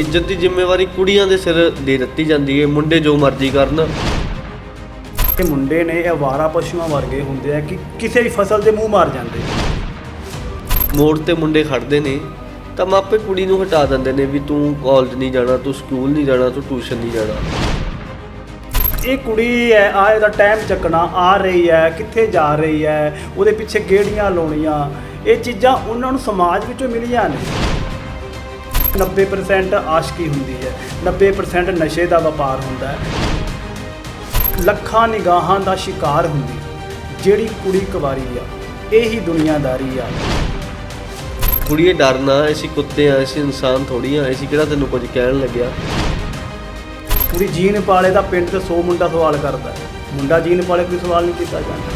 ਇੱਜ਼ਤ ਦੀ ਜ਼ਿੰਮੇਵਾਰੀ ਕੁੜੀਆਂ ਦੇ ਸਿਰ ਦੇ ਦਿੱਤੀ ਜਾਂਦੀ ਹੈ ਮੁੰਡੇ ਜੋ ਮਰਜ਼ੀ ਕਰਨ। ਇਹ ਮੁੰਡੇ ਨੇ ਇਹ ਅਵਾਰਾ ਪਸ਼ੂਆਂ ਵਰਗੇ ਹੁੰਦੇ ਆ ਕਿ ਕਿਸੇ ਵੀ ਫਸਲ ਦੇ ਮੂੰਹ ਮਾਰ ਜਾਂਦੇ ਮੋੜ ਤੇ ਮੁੰਡੇ ਖੜਦੇ ਨੇ ਤਾਂ ਮਾਪੇ ਕੁੜੀ ਨੂੰ ਹਟਾ ਦਿੰਦੇ ਨੇ ਵੀ ਤੂੰ ਕਾਲਜ ਨਹੀਂ ਜਾਣਾ ਤੂੰ ਸਕੂਲ ਨਹੀਂ ਜਾਣਾ ਤੂੰ ਟਿਊਸ਼ਨ ਨਹੀਂ ਜਾਣਾ। ਇਹ ਕੁੜੀ ਹੈ ਆ ਇਹਦਾ ਟਾਈਮ ਚੱਕਣਾ ਆ ਰਹੀ ਹੈ ਕਿੱਥੇ ਜਾ ਰਹੀ ਹੈ ਉਹਦੇ ਪਿੱਛੇ ਗੇੜੀਆਂ ਲਾਉਣੀਆਂ ਇਹ ਚੀਜ਼ਾਂ ਉਹਨਾਂ ਨੂੰ ਸਮਾਜ ਵਿੱਚੋਂ ਮਿਲੀਆਂ ਨੇ। 90% ਆਸ਼ਕੀ ਹੁੰਦੀ ਹੈ। 90% ਨਸ਼ੇ ਦਾ ਵਪਾਰ ਹੁੰਦਾ ਹੈ। ਲੱਖਾਂ ਨਿਗਾਹਾਂ ਦਾ ਸ਼ਿਕਾਰ ਹੁੰਦੀ ਜਿਹੜੀ ਕੁੜੀ ਕੁਵਾਰੀ ਆ ਇਹੀ ਦੁਨੀਆਦਾਰੀ ਆ। ਕੁੜੀਏ ਡਰਨਾ ਅਸੀਂ ਕੁੱਤੇ ਆ ਅਸੀਂ ਇਨਸਾਨ ਥੋੜੀ ਆ ਅਸੀਂ ਕਿਹੜਾ ਤੈਨੂੰ ਕੁਝ ਕਹਿਣ ਲੱਗਿਆ? ਕੁੜੀ ਜੀਨ ਪਾਲੇ ਦਾ ਪਿੰਡ ਤੇ 100 ਮੁੰਡਾ ਸਵਾਲ ਕਰਦਾ। ਮੁੰਡਾ ਜੀਨ ਪਾਲੇ ਕੋਈ ਸਵਾਲ ਨਹੀਂ ਕੀਤਾ ਜਾਂਦਾ।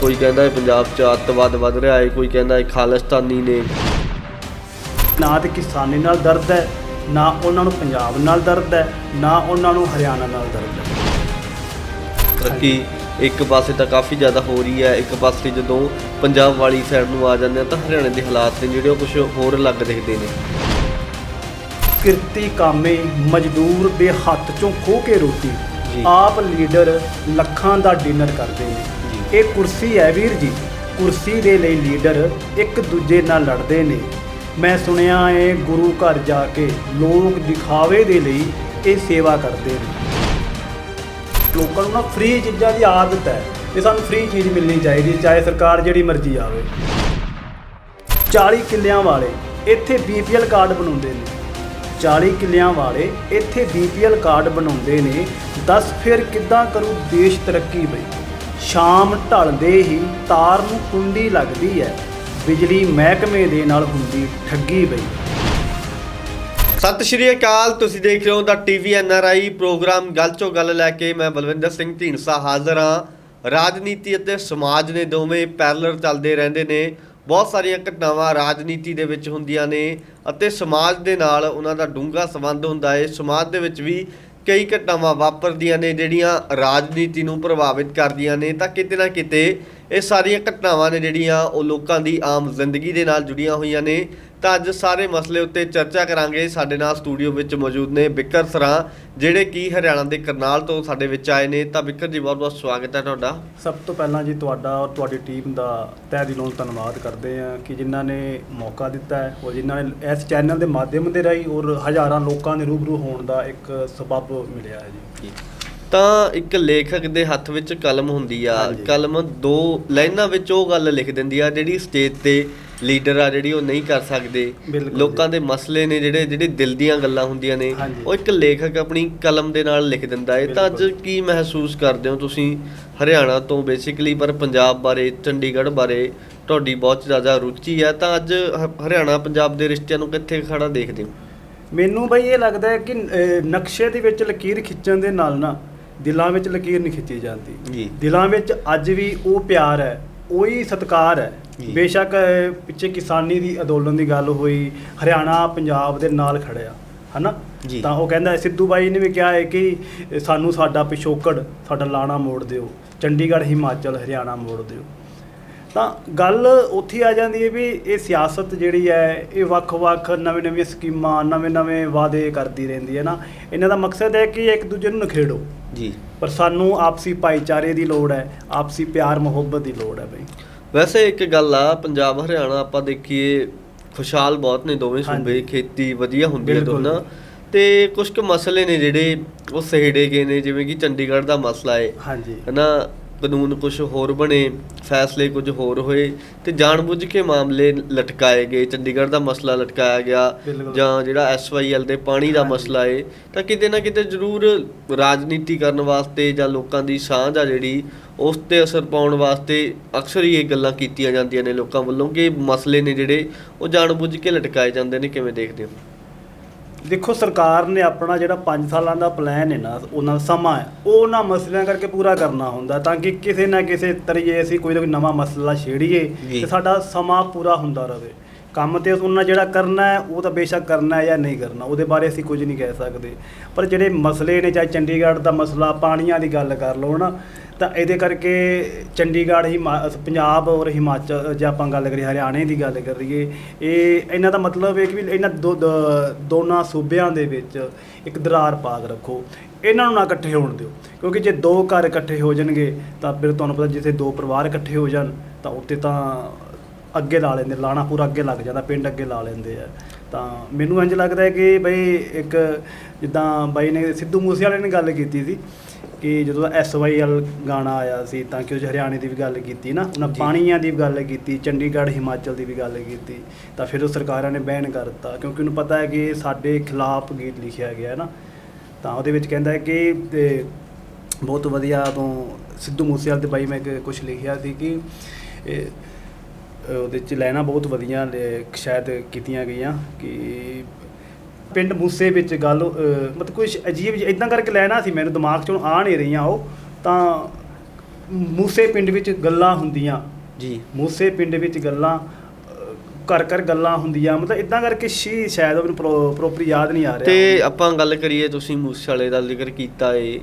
ਕੋਈ ਕਹਿੰਦਾ ਹੈ ਪੰਜਾਬ 'ਚ ਅੱਤਵਾਦ ਵੱਧ ਰਿਹਾ ਹੈ ਕੋਈ ਕਹਿੰਦਾ ਹੈ ਖਾਲਿਸਤਾਨੀ ਨੇ। ਨਾ ਤੇ ਕਿਸਾਨੀ ਨਾਲ ਦਰਦ ਹੈ ਨਾ ਉਹਨਾਂ ਨੂੰ ਪੰਜਾਬ ਨਾਲ ਦਰਦ ਹੈ ਨਾ ਉਹਨਾਂ ਨੂੰ ਹਰਿਆਣਾ ਨਾਲ ਦਰਦ ਹੈ। ਤਰੱਕੀ ਇੱਕ ਪਾਸੇ ਤਾਂ ਕਾਫੀ ਜ਼ਿਆਦਾ ਹੋ ਰਹੀ ਹੈ ਇੱਕ ਪਾਸੇ ਜਦੋਂ ਪੰਜਾਬ ਵਾਲੀ ਸਾਈਡ ਨੂੰ ਆ ਜਾਂਦੇ ਆ ਤਾਂ ਹਰਿਆਣੇ ਦੇ ਹਾਲਾਤ ਨੇ ਜਿਹੜੇ ਉਹ ਕੁਝ ਹੋਰ ਅਲੱਗ ਦਿਖਦੇ ਨੇ। ਕਿਰਤੀ ਕਾਮੇ ਮਜ਼ਦੂਰ ਦੇ ਹੱਥ ਚੋਂ ਖੋ ਕੇ ਰੋਟੀ। ਜੀ। ਆਪ ਲੀਡਰ ਲੱਖਾਂ ਦਾ ਡਿਨਰ ਕਰਦੇ ਨੇ। ਇਹ ਕੁਰਸੀ ਹੈ ਵੀਰ ਜੀ। ਕੁਰਸੀ ਦੇ ਲਈ ਲੀਡਰ ਇੱਕ ਦੂਜੇ ਨਾਲ ਲੜਦੇ ਨੇ। ਮੈਂ ਸੁਣਿਆ ਏ ਗੁਰੂ ਘਰ ਜਾ ਕੇ ਲੋਕ ਦਿਖਾਵੇ ਦੇ ਲਈ ਇਹ ਸੇਵਾ ਕਰਦੇ ਨੇ। ਲੋਕਾਂ ਨੂੰ ਨਾ ਫ੍ਰੀ ਚੀਜ਼ਾਂ ਦੀ ਆਦਤ ਹੈ ਤੇ ਸਾਨੂੰ ਫ੍ਰੀ ਚੀਜ਼ ਮਿਲਣੀ ਚਾਹੀਦੀ, ਚਾਹੇ ਸਰਕਾਰ ਜਿਹੜੀ ਮਰਜ਼ੀ ਆਵੇ। 40 ਕਿੱਲਿਆਂ ਵਾਲੇ ਇੱਥੇ ਬੀਪੀਐਲ ਕਾਰਡ ਬਣਾਉਂਦੇ ਨੇ। 40 ਕਿੱਲਿਆਂ ਵਾਲੇ ਇੱਥੇ ਬੀਪੀਐਲ ਕਾਰਡ ਬਣਾਉਂਦੇ ਨੇ। ਦੱਸ ਫਿਰ ਕਿੱਦਾਂ ਕਰੂ ਦੇਸ਼ ਤਰੱਕੀ ਬਈ? ਸ਼ਾਮ ਢਲਦੇ ਹੀ ਤਾਰ ਨੂੰ ਕੁੰਡੀ ਲੱਗਦੀ ਹੈ। ਬਿਜਲੀ ਮਹਿਕਮੇ ਦੇ ਨਾਲ ਹੁੰਦੀ ਠੱਗੀ ਬਈ ਸਤਿ ਸ਼੍ਰੀ ਅਕਾਲ, ਤੁਸੀਂ ਦੇਖ ਰਹੇ ਹੋ ਦਾ ਟੀਵੀ ਐਨਆਰਆਈ ਪ੍ਰੋਗਰਾਮ। ਗੱਲ ਚੋਂ ਗੱਲ ਲੈ ਕੇ ਮੈਂ ਬਲਵਿੰਦਰ ਸਿੰਘ ਢੀਂਡਸਾ ਹਾਜ਼ਰ ਹਾਂ। ਰਾਜਨੀਤੀ ਅਤੇ ਸਮਾਜ ਨੇ ਦੋਵੇਂ ਪੈਰਲਲ ਚੱਲਦੇ ਰਹਿੰਦੇ ਨੇ। ਬਹੁਤ ਸਾਰੀਆਂ ਘਟਨਾਵਾਂ ਰਾਜਨੀਤੀ ਦੇ ਵਿੱਚ ਹੁੰਦੀਆਂ ਨੇ ਅਤੇ ਸਮਾਜ ਦੇ ਨਾਲ ਉਹਨਾਂ ਦਾ ਡੂੰਘਾ ਸੰਬੰਧ ਹੁੰਦਾ ਹੈ ਸਮਾਜ ਦੇ ਵਿੱਚ ਵੀ ਕਈ ਘਟਨਾਵਾਂ ਵਾਪਰਦੀਆਂ ਨੇ ਜਿਹੜੀਆਂ ਰਾਜਨੀਤੀ ਨੂੰ ਪ੍ਰਭਾਵਿਤ ਕਰਦੀਆਂ ਨੇ। ਤਾਂ ਕਿਤੇ ਨਾ ਕਿਤੇ ਇਹ ਸਾਰੀਆਂ ਘਟਨਾਵਾਂ ਨੇ ਜਿਹੜੀਆਂ ਉਹ ਲੋਕਾਂ ਦੀ ਆਮ ਜ਼ਿੰਦਗੀ ਦੇ ਨਾਲ ਜੁੜੀਆਂ ਹੋਈਆਂ ਨੇ। ਤਾਂ ਅੱਜ ਸਾਰੇ ਮਸਲੇ ਉੱਤੇ ਚਰਚਾ ਕਰਾਂਗੇ। ਸਾਡੇ ਨਾਲ ਸਟੂਡੀਓ ਵਿੱਚ ਮੌਜੂਦ ਨੇ ਬਿੱਕਰ ਸਰਾਂ ਜਿਹੜੇ ਕਿ ਹਰਿਆਣਾ ਦੇ ਕਰਨਾਲ ਤੋਂ ਸਾਡੇ ਵਿੱਚ ਆਏ ਨੇ। ਤਾਂ ਬਿੱਕਰ ਜੀ ਬਹੁਤ ਬਹੁਤ ਸਵਾਗਤ ਹੈ ਤੁਹਾਡਾ। ਸਭ ਤੋਂ ਪਹਿਲਾਂ ਜੀ ਤੁਹਾਡਾ ਔਰ ਤੁਹਾਡੀ ਟੀਮ ਦਾ ਤਹਿ ਦਿਲੋਂ ਧੰਨਵਾਦ ਕਰਦੇ ਹਾਂ ਕਿ ਜਿਨ੍ਹਾਂ ਨੇ ਮੌਕਾ ਦਿੱਤਾ ਹੈ ਔਰ ਜਿਨ੍ਹਾਂ ਨੇ ਇਸ ਚੈਨਲ ਦੇ ਮਾਧਿਅਮ ਦੇ ਰਾਹੀਂ ਔਰ ਹਜ਼ਾਰਾਂ ਲੋਕਾਂ ਦੇ ਰੂਬਰੂ ਹੋਣ ਦਾ ਇੱਕ ਸਬਬ ਮਿਲਿਆ ਹੈ ਜੀ। ਤਾਂ ਇੱਕ ਲੇਖਕ ਦੇ ਹੱਥ ਵਿੱਚ ਕਲਮ ਹੁੰਦੀ ਆ। ਕਲਮ ਦੋ ਲਾਈਨਾਂ ਵਿੱਚ ਉਹ ਗੱਲ ਲਿਖ ਦਿੰਦੀ ਆ ਜਿਹੜੀ ਸਟੇਜ ਤੇ ਲੀਡਰ ਆ ਜਿਹੜੀ ਉਹ ਨਹੀਂ ਕਰ ਸਕਦੇ ਲੋਕਾਂ ਦੇ ਮਸਲੇ ਨੇ ਜਿਹੜੇ ਜਿਹੜੇ ਦਿਲ ਦੀਆਂ ਗੱਲਾਂ ਹੁੰਦੀਆਂ ਨੇ। ਉਹ ਇੱਕ ਲੇਖਕ ਆਪਣੀ ਕਲਮ ਦੇ ਨਾਲ ਲਿਖ ਦਿੰਦਾ ਹੈ ਤਾਂ ਅੱਜ। ਕੀ ਮਹਿਸੂਸ ਕਰਦੇ ਹੋ ਤੁਸੀਂ ਹਰਿਆਣਾ ਤੋਂ ਬੇਸਿਕਲੀ ਪਰ ਪੰਜਾਬ ਬਾਰੇ ਚੰਡੀਗੜ੍ਹ ਬਾਰੇ ਤੁਹਾਡੀ ਬਹੁਤ ਜ਼ਿਆਦਾ ਰੁਚੀ ਹੈ ਤਾਂ ਅੱਜ ਹਰਿਆਣਾ ਪੰਜਾਬ ਦੇ ਰਿਸ਼ਤਿਆਂ ਨੂੰ ਕਿੱਥੇ ਖੜਾ ਦੇਖਦੇ ਹੋ ਮੈਨੂੰ ਬਈ ਇਹ ਲੱਗਦਾ ਹੈ ਕਿ ਨਕਸ਼ੇ ਦੇ ਵਿੱਚ ਲਕੀਰ ਖਿੱਚਣ ਦੇ ਨਾਲ ਨਾ ਦਿਲਾਂ ਵਿੱਚ ਲਕੀਰ ਨਹੀਂ ਖਿੱਚੀ ਜਾਂਦੀ। ਜੀ। ਦਿਲਾਂ ਵਿੱਚ ਅੱਜ ਵੀ ਉਹ ਪਿਆਰ ਹੈ ਉਹੀ ਸਤਿਕਾਰ ਹੈ। ਬੇਸ਼ੱਕ ਪਿੱਛੇ ਕਿਸਾਨੀ ਦੀ ਅੰਦੋਲਨ ਦੀ ਗੱਲ ਹੋਈ ਹਰਿਆਣਾ ਪੰਜਾਬ ਦੇ ਨਾਲ ਖੜਿਆ ਹਨਾ। ਤਾਂ ਉਹ ਕਹਿੰਦਾ ਸਿੱਧੂ ਬਾਈ ਨੇ ਵੀ ਕਿਹਾ ਹੈ ਕਿ ਸਾਨੂੰ ਸਾਡਾ ਪਿਛੋਕੜ ਸਾਡਾ ਲਾਣਾ ਮੋੜ ਦਿਓ। ਚੰਡੀਗੜ੍ਹ ਹਿਮਾਚਲ ਹਰਿਆਣਾ ਮੋੜ ਦਿਓ। ਤਾਂ ਗੱਲ ਉੱਥੇ ਆ ਜਾਂਦੀ ਹੈ ਵੀ ਇਹ ਸਿਆਸਤ ਜਿਹੜੀ ਹੈ ਇਹ ਵੱਖ-ਵੱਖ ਨਵੇਂ-ਨਵੀਆਂ ਸਕੀਮਾਂ ਨਵੇਂ-ਨਵੇਂ ਵਾਅਦੇ ਕਰਦੀ ਰਹਿੰਦੀ ਹੈ ਨਾ। ਇਹਨਾਂ ਦਾ ਮਕਸਦ ਹੈ ਕਿ ਇੱਕ ਦੂਜੇ ਨੂੰ ਨਖੇੜੋ। ਜੀ। ਪਰ ਸਾਨੂੰ ਆਪਸੀ ਭਾਈਚਾਰੇ ਦੀ ਲੋੜ ਹੈ ਆਪਸੀ ਪਿਆਰ ਮੁਹੱਬਤ ਦੀ ਲੋੜ ਹੈ ਬਈ। ਵੈਸੇ ਇੱਕ ਗੱਲ ਆ ਪੰਜਾਬ ਹਰਿਆਣਾ ਆਪਾਂ ਦੇਖੀਏ ਖੁਸ਼ਹਾਲ ਬਹੁਤ ਨੇ ਦੋਵੇਂ। ਸੂਬੇ ਖੇਤੀ ਵਧੀਆ ਹੁੰਦੀ ਹੈ। ਦੋਨਾਂ। ਤੇ ਕੁਝ ਕੁ ਮਸਲੇ ਨੇ ਜਿਹੜੇ ਉਹ ਸਹਿੜੇ ਗਏ ਨੇ ਜਿਵੇਂ ਕਿ ਚੰਡੀਗੜ੍ਹ ਦਾ ਮਸਲਾ ਹੈ ਹਾਂਜੀ। ਹਨਾ ਕਾਨੂੰਨ ਕੁਝ ਹੋਰ ਬਣੇ ਫੈਸਲੇ ਕੁਝ ਹੋਰ ਹੋਏ ਤੇ ਜਾਣਬੁੱਝ ਕੇ ਮਾਮਲੇ ਲਟਕਾਏ ਗਏ ਚੰਡੀਗੜ੍ਹ ਦਾ ਮਸਲਾ ਲਟਕਾਇਆ ਗਿਆ। ਜਾਂ ਜਿਹੜਾ ਐਸਵਾਈਐਲ ਦੇ ਪਾਣੀ ਦਾ। ਮਸਲਾ ਹੈ ਤਾਂ ਕਿਤੇ ਨਾ ਕਿਤੇ ਜ਼ਰੂਰ ਰਾਜਨੀਤੀ ਕਰਨ ਵਾਸਤੇ ਜਾਂ ਲੋਕਾਂ ਦੀ ਸਾਂਝ ਆ ਜਿਹੜੀ ਉਸ ਤੇ ਅਸਰ ਪਾਉਣ ਵਾਸਤੇ ਅਕਸਰ ਹੀ ਇਹ ਗੱਲਾਂ ਕੀਤੀਆਂ ਜਾਂਦੀਆਂ ਨੇ ਲੋਕਾਂ ਵੱਲੋਂ ਕਿ ਮਸਲੇ ਨੇ ਜਿਹੜੇ ਉਹ ਜਾਣਬੁੱਝ ਕੇ ਲਟਕਾਏ ਜਾਂਦੇ ਨੇ ਕਿਵੇਂ ਦੇਖਦੇ ਹੋ ਦੇਖੋ ਸਰਕਾਰ ਨੇ ਆਪਣਾ ਜਿਹੜਾ 5 ਸਾਲਾਂ ਦਾ ਪਲਾਨ ਹੈ ਨਾ ਉਹਨਾਂ ਦਾ ਸਮਾਂ ਹੈ ਉਹ ਉਹਨਾਂ ਮਸਲਿਆਂ ਕਰਕੇ ਪੂਰਾ ਕਰਨਾ ਹੁੰਦਾ ਤਾਂ ਕਿ ਕਿਸੇ ਨਾ ਕਿਸੇ ਤਰੀਕੇ ਅਸੀਂ ਕੋਈ ਨਾ ਕੋਈ ਨਵਾਂ ਮਸਲਾ ਛੇੜੀਏ। ਤੇ ਸਾਡਾ ਸਮਾਂ ਪੂਰਾ ਹੁੰਦਾ ਰਹੇ ਕੰਮ ਤੇ ਉਹਨਾਂ ਜਿਹੜਾ ਕਰਨਾ ਹੈ ਉਹ ਤਾਂ ਬੇਸ਼ੱਕ ਕਰਨਾ ਹੈ ਜਾਂ ਨਹੀਂ ਕਰਨਾ ਉਹਦੇ ਬਾਰੇ ਅਸੀਂ ਕੁਝ ਨਹੀਂ ਕਹਿ ਸਕਦੇ ਪਰ ਜਿਹੜੇ ਮਸਲੇ ਨੇ ਚਾਹੇ ਚੰਡੀਗੜ੍ਹ ਦਾ ਮਸਲਾ ਪਾਣੀਆਂ ਦੀ ਗੱਲ ਕਰ ਲਓ ਨਾ ਤਾਂ ਇਹਦੇ ਕਰਕੇ ਚੰਡੀਗੜ੍ਹ ਹੀ ਪੰਜਾਬ ਔਰ ਹਿਮਾਚਲ, ਜੇ ਆਪਾਂ ਗੱਲ ਕਰੀਏ, ਹਰਿਆਣੇ ਦੀ ਗੱਲ ਕਰੀਏ, ਇਹ ਇਹਨਾਂ ਦਾ ਮਤਲਬ ਹੈ ਕਿ ਵੀ ਇਹਨਾਂ ਦੋ, ਦ- ਦੋਨਾਂ ਸੂਬਿਆਂ ਦੇ ਵਿੱਚ ਇੱਕ ਦਰਾਰ ਪਾਗ ਰੱਖੋ। ਇਹਨਾਂ ਨੂੰ ਨਾ ਇਕੱਠੇ ਹੋਣ ਦਿਓ, ਕਿਉਂਕਿ ਜੇ ਦੋ ਘਰ ਇਕੱਠੇ ਹੋ ਜਾਣਗੇ, ਤਾਂ ਫਿਰ ਤੁਹਾਨੂੰ ਪਤਾ ਜਿੱਥੇ ਦੋ ਪਰਿਵਾਰ ਇਕੱਠੇ ਹੋ ਜਾਣ, ਤਾਂ ਉੱਤੇ ਤਾਂ ਅੱਗੇ ਲਾ ਲੈਂਦੇ, ਲਾਣਾ ਪੂਰਾ ਅੱਗੇ ਲੱਗ ਜਾਂਦਾ, ਪਿੰਡ ਅੱਗੇ ਲਾ ਲੈਂਦੇ ਆ। ਤਾਂ ਮੈਨੂੰ ਇੰਝ ਲੱਗਦਾ ਹੈ ਕਿ ਬਈ ਇੱਕ ਜਿੱਦਾਂ ਬਾਈ ਨੇ ਸਿੱਧੂ ਮੂਸੇ ਵਾਲੇ ਨੇ ਗੱਲ ਕੀਤੀ ਸੀ ਕਿ ਜਦੋਂ ਐਸਵਾਈਐਲ ਗਾਣਾ ਆਇਆ ਸੀ ਤਾਂ ਕਿ ਉਹ 'ਚ ਹਰਿਆਣੇ ਦੀ ਵੀ ਗੱਲ ਕੀਤੀ ਨਾ ਉਹਨਾਂ। ਪਾਣੀਆਂ ਦੀ ਵੀ ਗੱਲ ਕੀਤੀ ਚੰਡੀਗੜ੍ਹ ਹਿਮਾਚਲ ਦੀ ਵੀ ਗੱਲ ਕੀਤੀ ਤਾਂ ਫਿਰ ਉਹ ਸਰਕਾਰਾਂ ਨੇ ਬੈਨ ਕਰ ਦਿੱਤਾ ਕਿਉਂਕਿ ਉਹਨੂੰ ਪਤਾ ਹੈ ਕਿ ਸਾਡੇ ਖਿਲਾਫ ਗੀਤ ਲਿਖਿਆ ਗਿਆ ਹੈ ਨਾ ਤਾਂ ਉਹਦੇ ਵਿੱਚ ਕਹਿੰਦਾ ਹੈ ਕਿ ਤੇ ਬਹੁਤ ਵਧੀਆ ਤੋਂ ਸਿੱਧੂ ਮੂਸੇਵਾਲੇ ਤੇ ਬਾਈ ਮੈਂ ਕੁਝ ਲਿਖਿਆ ਸੀ ਕਿ ਇਹ ਅਹ ਉਹਦੇ ਚ ਲੈਣਾ ਬਹੁਤ ਵਧੀਆ ਲੇ- ਸ਼ਾਇਦ ਕੀਤੀਆਂ ਗਈਆਂ ਕਿ ਪਿੰਡ ਮੂਸੇ ਵਿੱਚ ਗੱਲ ਅਹ ਮਤਲਬ ਕੁਝ ਅਜੀਬ ਇਦਾਂ ਕਰਕੇ ਲੈਣਾ ਸੀ ਮੈਨੂੰ ਦਿਮਾਗ 'ਚ ਆ ਨਹੀਂ ਰਹੀਆਂ ਉਹ ਤਾਂ ਮੂਸੇ ਪਿੰਡ ਵਿੱਚ ਗੱਲਾਂ ਹੁੰਦੀਆਂ। ਜੀ। ਮੂਸੇ ਪਿੰਡ ਵਿੱਚ ਗੱਲਾਂ ਅਹ, ਘਰ ਘਰ ਗੱਲਾਂ ਹੁੰਦੀਆਂ ਮਤਲਬ ਇਦਾਂ ਕਰਕੇ ਸ਼ੀ ਸ਼ਾਇਦ ਮੈਨੂੰ ਪ੍ਰੋਪਰ ਯਾਦ ਨਹੀਂ ਆ ਰਿਹਾ। ਤੇ ਆਪਾਂ ਗੱਲ ਕਰੀਏ ਤੁਸੀਂ ਮੂਸੇ ਵਾਲੇ ਦਾ ਜ਼ਿਕਰ ਕੀਤਾ ਏ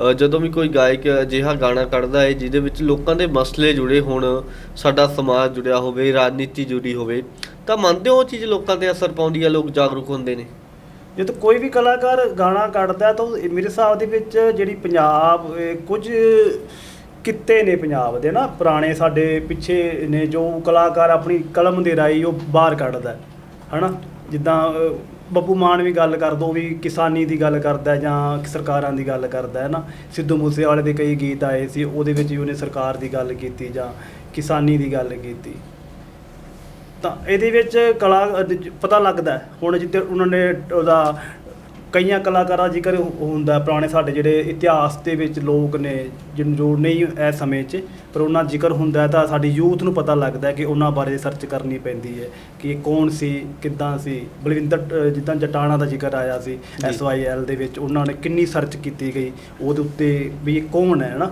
ਅ, ਜਦੋਂ ਵੀ ਕੋਈ ਗਾਇਕ ਅਜਿਹਾ ਗਾਣਾ ਕੱਢਦਾ ਏ ਜਿਹਦੇ ਵਿੱਚ ਲੋਕਾਂ ਦੇ ਮਸਲੇ ਜੁੜੇ ਹੋਣ ਸਾਡਾ ਸਮਾਜ ਜੁੜਿਆ ਹੋਵੇ ਰਾਜਨੀਤੀ ਜੁੜੀ ਹੋਵੇ ਤਾਂ ਮੰਨਦੇ ਹੋ ਉਹ ਚੀਜ਼ ਲੋਕਾਂ ਤੇ ਅਸਰ ਪਾਉਂਦੀ ਹੈ ਲੋਕ ਜਾਗਰੂਕ ਹੁੰਦੇ ਨੇ? ਜਦੋਂ ਕੋਈ ਵੀ ਕਲਾਕਾਰ ਗਾਣਾ ਕੱਢਦਾ ਤਾਂ ਉਹ ਮੇਰੇ ਹਿਸਾਬ ਦੇ ਵਿੱਚ ਜਿਹੜੀ ਪੰਜਾਬ ਇਹ ਕੁਝ ਕਿੱਤੇ ਨੇ ਪੰਜਾਬ ਦੇ ਨਾ ਪੁਰਾਣੇ ਸਾਡੇ ਪਿੱਛੇ ਨੇ ਜੋ ਕਲਾਕਾਰ ਆਪਣੀ ਕਲਮ ਦੇ ਰਾਈ ਉਹ ਬਾਹਰ ਕੱਢਦਾ ਹੈ ਹਨਾ? ਜਿੱਦਾਂ ਅਹ, ਬੱਬੂ ਮਾਨ ਵੀ ਗੱਲ ਕਰ ਉਹ ਵੀ ਕਿਸਾਨੀ ਦੀ ਗੱਲ ਕਰਦਾ ਜਾਂ ਸਰਕਾਰਾਂ ਦੀ ਗੱਲ ਕਰਦਾ ਹੈ ਨਾ ਸਿੱਧੂ ਮੂਸੇਵਾਲੇ ਦੇ ਕਈ ਗੀਤ ਆਏ ਸੀ ਉਹਦੇ ਵਿੱਚ ਵੀ ਉਹਨੇ ਸਰਕਾਰ ਦੀ ਗੱਲ ਕੀਤੀ ਜਾਂ ਕਿਸਾਨੀ ਦੀ ਗੱਲ ਕੀਤੀ। ਤਾਂ ਇਹਦੇ ਵਿੱਚ ਕਲਾ ਪਤਾ ਲੱਗਦਾ ਹੈ। ਹੁਣ ਜਿੱਤੇ ਉਹਨਾਂ ਨੇ ਉਹਦਾ ਕਈਆਂ ਕਲਾਕਾਰਾਂ ਦਾ ਜ਼ਿਕਰ ਹੁੰਦਾ ਹੈ, ਪੁਰਾਣੇ ਸਾਡੇ ਜਿਹੜੇ ਇਤਿਹਾਸ ਦੇ ਵਿੱਚ ਲੋਕ ਨੇ ਜਿਹਨੂੰ ਜੋ ਨਹੀਂ ਇਸ ਸਮੇਂ 'ਚ ਪਰ ਉਹਨਾਂ ਦਾ ਜ਼ਿਕਰ ਹੁੰਦਾ ਹੈ ਤਾਂ ਸਾਡੀ ਯੂਥ ਨੂੰ ਪਤਾ ਲੱਗਦਾ ਹੈ ਕਿ ਉਹਨਾਂ ਬਾਰੇ ਸਰਚ ਕਰਨੀ ਪੈਂਦੀ ਹੈ ਕਿ ਇਹ ਕੌਣ ਸੀ ਕਿੱਦਾਂ ਸੀ ਬਲਵਿੰਦਰ ਜਿੱਦਾਂ ਜਟਾਣਾ ਦਾ ਜ਼ਿਕਰ ਆਇਆ ਸੀ। ਐਸਵਾਈਐਲ ਦੇ ਵਿੱਚ ਉਹਨਾਂ ਨੇ ਕਿੰਨੀ ਸਰਚ ਕੀਤੀ ਗਈ ਉਹਦੇ ਉੱਤੇ ਵੀ ਇਹ ਕੌਣ ਹੈ ਨਾ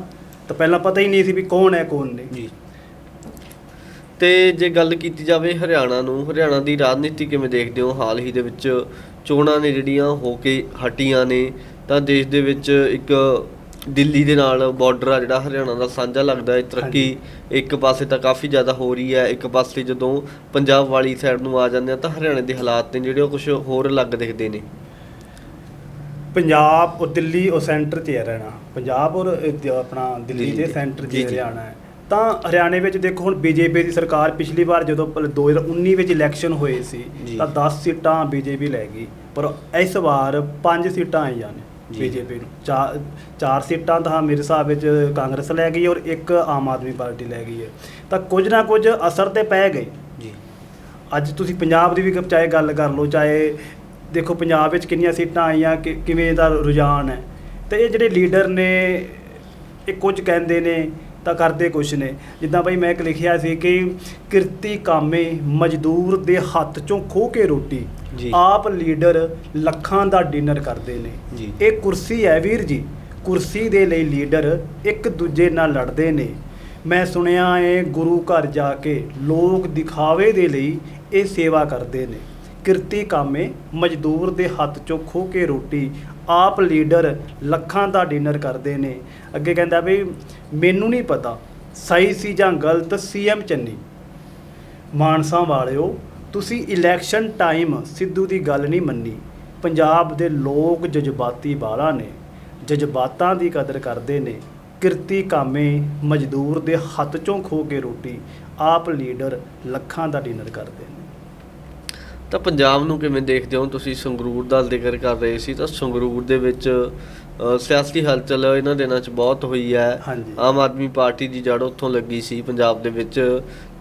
ਤਾਂ ਪਹਿਲਾਂ ਪਤਾ ਹੀ ਨਹੀਂ ਸੀ ਵੀ ਕੌਣ ਹੈ ਕੌਣ ਨਹੀਂ ਜੀ ਤੇ ਜੇ ਗੱਲ ਕੀਤੀ ਜਾਵੇ ਹਰਿਆਣਾ ਨੂੰ ਹਰਿਆਣਾ ਦੀ ਰਾਜਨੀਤੀ ਕਿਵੇਂ ਦੇਖਦੇ ਹੋ ਹਾਲ ਹੀ ਦੇ ਵਿੱਚ? ਚੋਣਾਂ ਨੇ ਜਿਹੜੀਆਂ ਹੋ ਕੇ ਹਟੀਆਂ ਨੇ ਤਾਂ ਦੇਸ਼ ਦੇ ਵਿੱਚ ਇੱਕ ਦਿੱਲੀ ਦੇ ਨਾਲ ਬਾਰਡਰ ਆ ਜਿਹੜਾ ਹਰਿਆਣਾ ਦਾ ਸਾਂਝਾ ਲੱਗਦਾ ਹੈ ਤਰੱਕੀ ਇੱਕ ਪਾਸੇ ਤਾਂ ਕਾਫੀ ਜ਼ਿਆਦਾ ਹੋ ਰਹੀ ਹੈ ਇੱਕ ਪਾਸੇ ਜਦੋਂ ਪੰਜਾਬ ਵਾਲੀ ਸਾਈਡ ਨੂੰ ਆ ਜਾਂਦੇ ਆ ਤਾਂ ਹਰਿਆਣੇ ਦੇ ਹਾਲਾਤ ਨੇ ਜਿਹੜੇ ਉਹ ਕੁਝ ਹੋਰ ਅਲੱਗ ਦਿਖਦੇ ਨੇ। ਪੰਜਾਬ ਔਰ ਦਿੱਲੀ ਉਹ ਸੈਂਟਰ 'ਚ ਹੈ ਰਹਿਣਾ। ਪੰਜਾਬ ਔਰ ਆਪਣਾ ਦਿੱਲੀ ਦੇ। ਸੈਂਟਰ 'ਚ। ਹਰਿਆਣਾ ਹੈ। ਤਾਂ ਹਰਿਆਣੇ ਵਿੱਚ ਦੇਖੋ ਹੁਣ ਬੀਜੇਪੀ ਦੀ ਸਰਕਾਰ ਪਿਛਲੀ ਵਾਰ ਜਦੋਂ ਪ- 2019 ਵਿੱਚ ਇਲੈਕਸ਼ਨ ਹੋਏ ਸੀ। ਤਾਂ 10 ਸੀਟਾਂ ਬੀਜੇਪੀ ਲੈ ਗਈ। ਪਰ ਇਸ ਵਾਰ 5 ਸੀਟਾਂ ਆਈਆਂ ਨੇ। ਬੀਜੇਪੀ ਨੂੰ। ਚਾਰ ਚਾਰ ਸੀਟਾਂ ਤਾਂ ਮੇਰੇ ਹਿਸਾਬ ਵਿੱਚ ਕਾਂਗਰਸ ਲੈ ਗਈ ਔਰ ਇੱਕ ਆਮ ਆਦਮੀ ਪਾਰਟੀ ਲੈ ਗਈ ਹੈ। ਤਾਂ ਕੁਝ ਨਾ ਕੁਝ ਅਸਰ ਤੇ ਪੈ ਗਏ। ਜੀ। ਅੱਜ ਤੁਸੀਂ ਪੰਜਾਬ ਦੀ ਵੀ ਚਾਹੇ ਗੱਲ ਕਰ ਲਓ ਚਾਹੇ ਦੇਖੋ ਪੰਜਾਬ ਵਿੱਚ ਕਿੰਨੀਆਂ ਸੀਟਾਂ ਆਈਆਂ ਕਿ ਕਿਵੇਂ ਦਾ ਰੁਝਾਨ ਹੈ। ਤੇ ਇਹ ਜਿਹੜੇ ਲੀਡਰ ਨੇ ਇਹ ਕੁਝ ਕਹਿੰਦੇ ਨੇ ਤਾਂ ਕਰਦੇ ਕੁਝ ਨੇ। ਜਿੱਦਾਂ ਬਈ ਮੈਂ ਇੱਕ ਲਿਖਿਆ ਸੀ ਕਿ ਕਿਰਤੀ ਕਾਮੇ ਮਜ਼ਦੂਰ ਦੇ ਹੱਥ ਚੋਂ ਖੋਹ ਕੇ ਰੋਟੀ। ਆਪ ਲੀਡਰ ਲੱਖਾਂ ਦਾ ਡਿਨਰ ਕਰਦੇ ਨੇ। ਜੀ। ਇਹ ਕੁਰਸੀ ਹੈ ਵੀਰ ਜੀ। ਕੁਰਸੀ ਦੇ ਲਈ ਲੀਡਰ ਇੱਕ ਦੂਜੇ ਨਾਲ ਲੜਦੇ ਨੇ। ਮੈਂ ਸੁਣਿਆ ਏ ਗੁਰੂ ਘਰ ਜਾ ਕੇ ਲੋਕ ਦਿਖਾਵੇ ਦੇ ਲਈ ਇਹ ਸੇਵਾ ਕਰਦੇ ਨੇ। ਕਿਰਤੀ ਕਾਮੇ ਮਜ਼ਦੂਰ ਦੇ ਹੱਥ ਚੋਂ ਖੋ ਕੇ ਰੋਟੀ। ਆਪ ਲੀਡਰ ਲੱਖਾਂ ਦਾ ਡਿਨਰ ਕਰਦੇ ਨੇ। ਅੱਗੇ ਕਹਿੰਦਾ ਵੀ, ਮੈਨੂੰ ਨਹੀਂ ਪਤਾ, ਸਹੀ ਸੀ ਜਾਂ ਗਲਤ ਸੀਐਮ ਚੰਨੀ। ਮਾਨਸਾ ਵਾਲਿਓ, ਤੁਸੀਂ ਇਲੈਕਸ਼ਨ ਟਾਈਮ ਸਿੱਧੂ ਦੀ ਗੱਲ ਨਹੀਂ ਮੰਨੀ। ਪੰਜਾਬ ਦੇ ਲੋਕ ਜਜ਼ਬਾਤੀ ਬਾਲਾ ਨੇ। ਜਜ਼ਬਾਤਾਂ ਦੀ ਕਦਰ ਕਰਦੇ ਨੇ। ਕਿਰਤੀ ਕਾਮੇ ਮਜ਼ਦੂਰ ਦੇ ਹੱਥ ਚੋਂ ਖੋ ਕੇ ਰੋਟੀ। ਆਪ ਲੀਡਰ ਲੱਖਾਂ ਦਾ ਡਿਨਰ ਕਰਦੇ ਨੇ। ਤਾਂ ਪੰਜਾਬ ਨੂੰ ਕਿਵੇਂ ਦੇਖਦੇ ਹੋ? ਤੁਸੀਂ ਸੰਗਰੂਰ ਦਾ ਜ਼ਿਕਰ ਕਰ ਰਹੇ ਸੀ ਤਾਂ ਸੰਗਰੂਰ ਦੇ ਵਿੱਚ ਸਿਆਸੀ ਹਲਚਲ ਇਹਨਾਂ ਦਿਨਾਂ 'ਚ ਬਹੁਤ ਹੋਈ ਹੈ। ਆਮ ਆਦਮੀ ਪਾਰਟੀ ਦੀ ਜੜ ਉੱਥੋਂ ਲੱਗੀ ਸੀ ਪੰਜਾਬ ਦੇ ਵਿੱਚ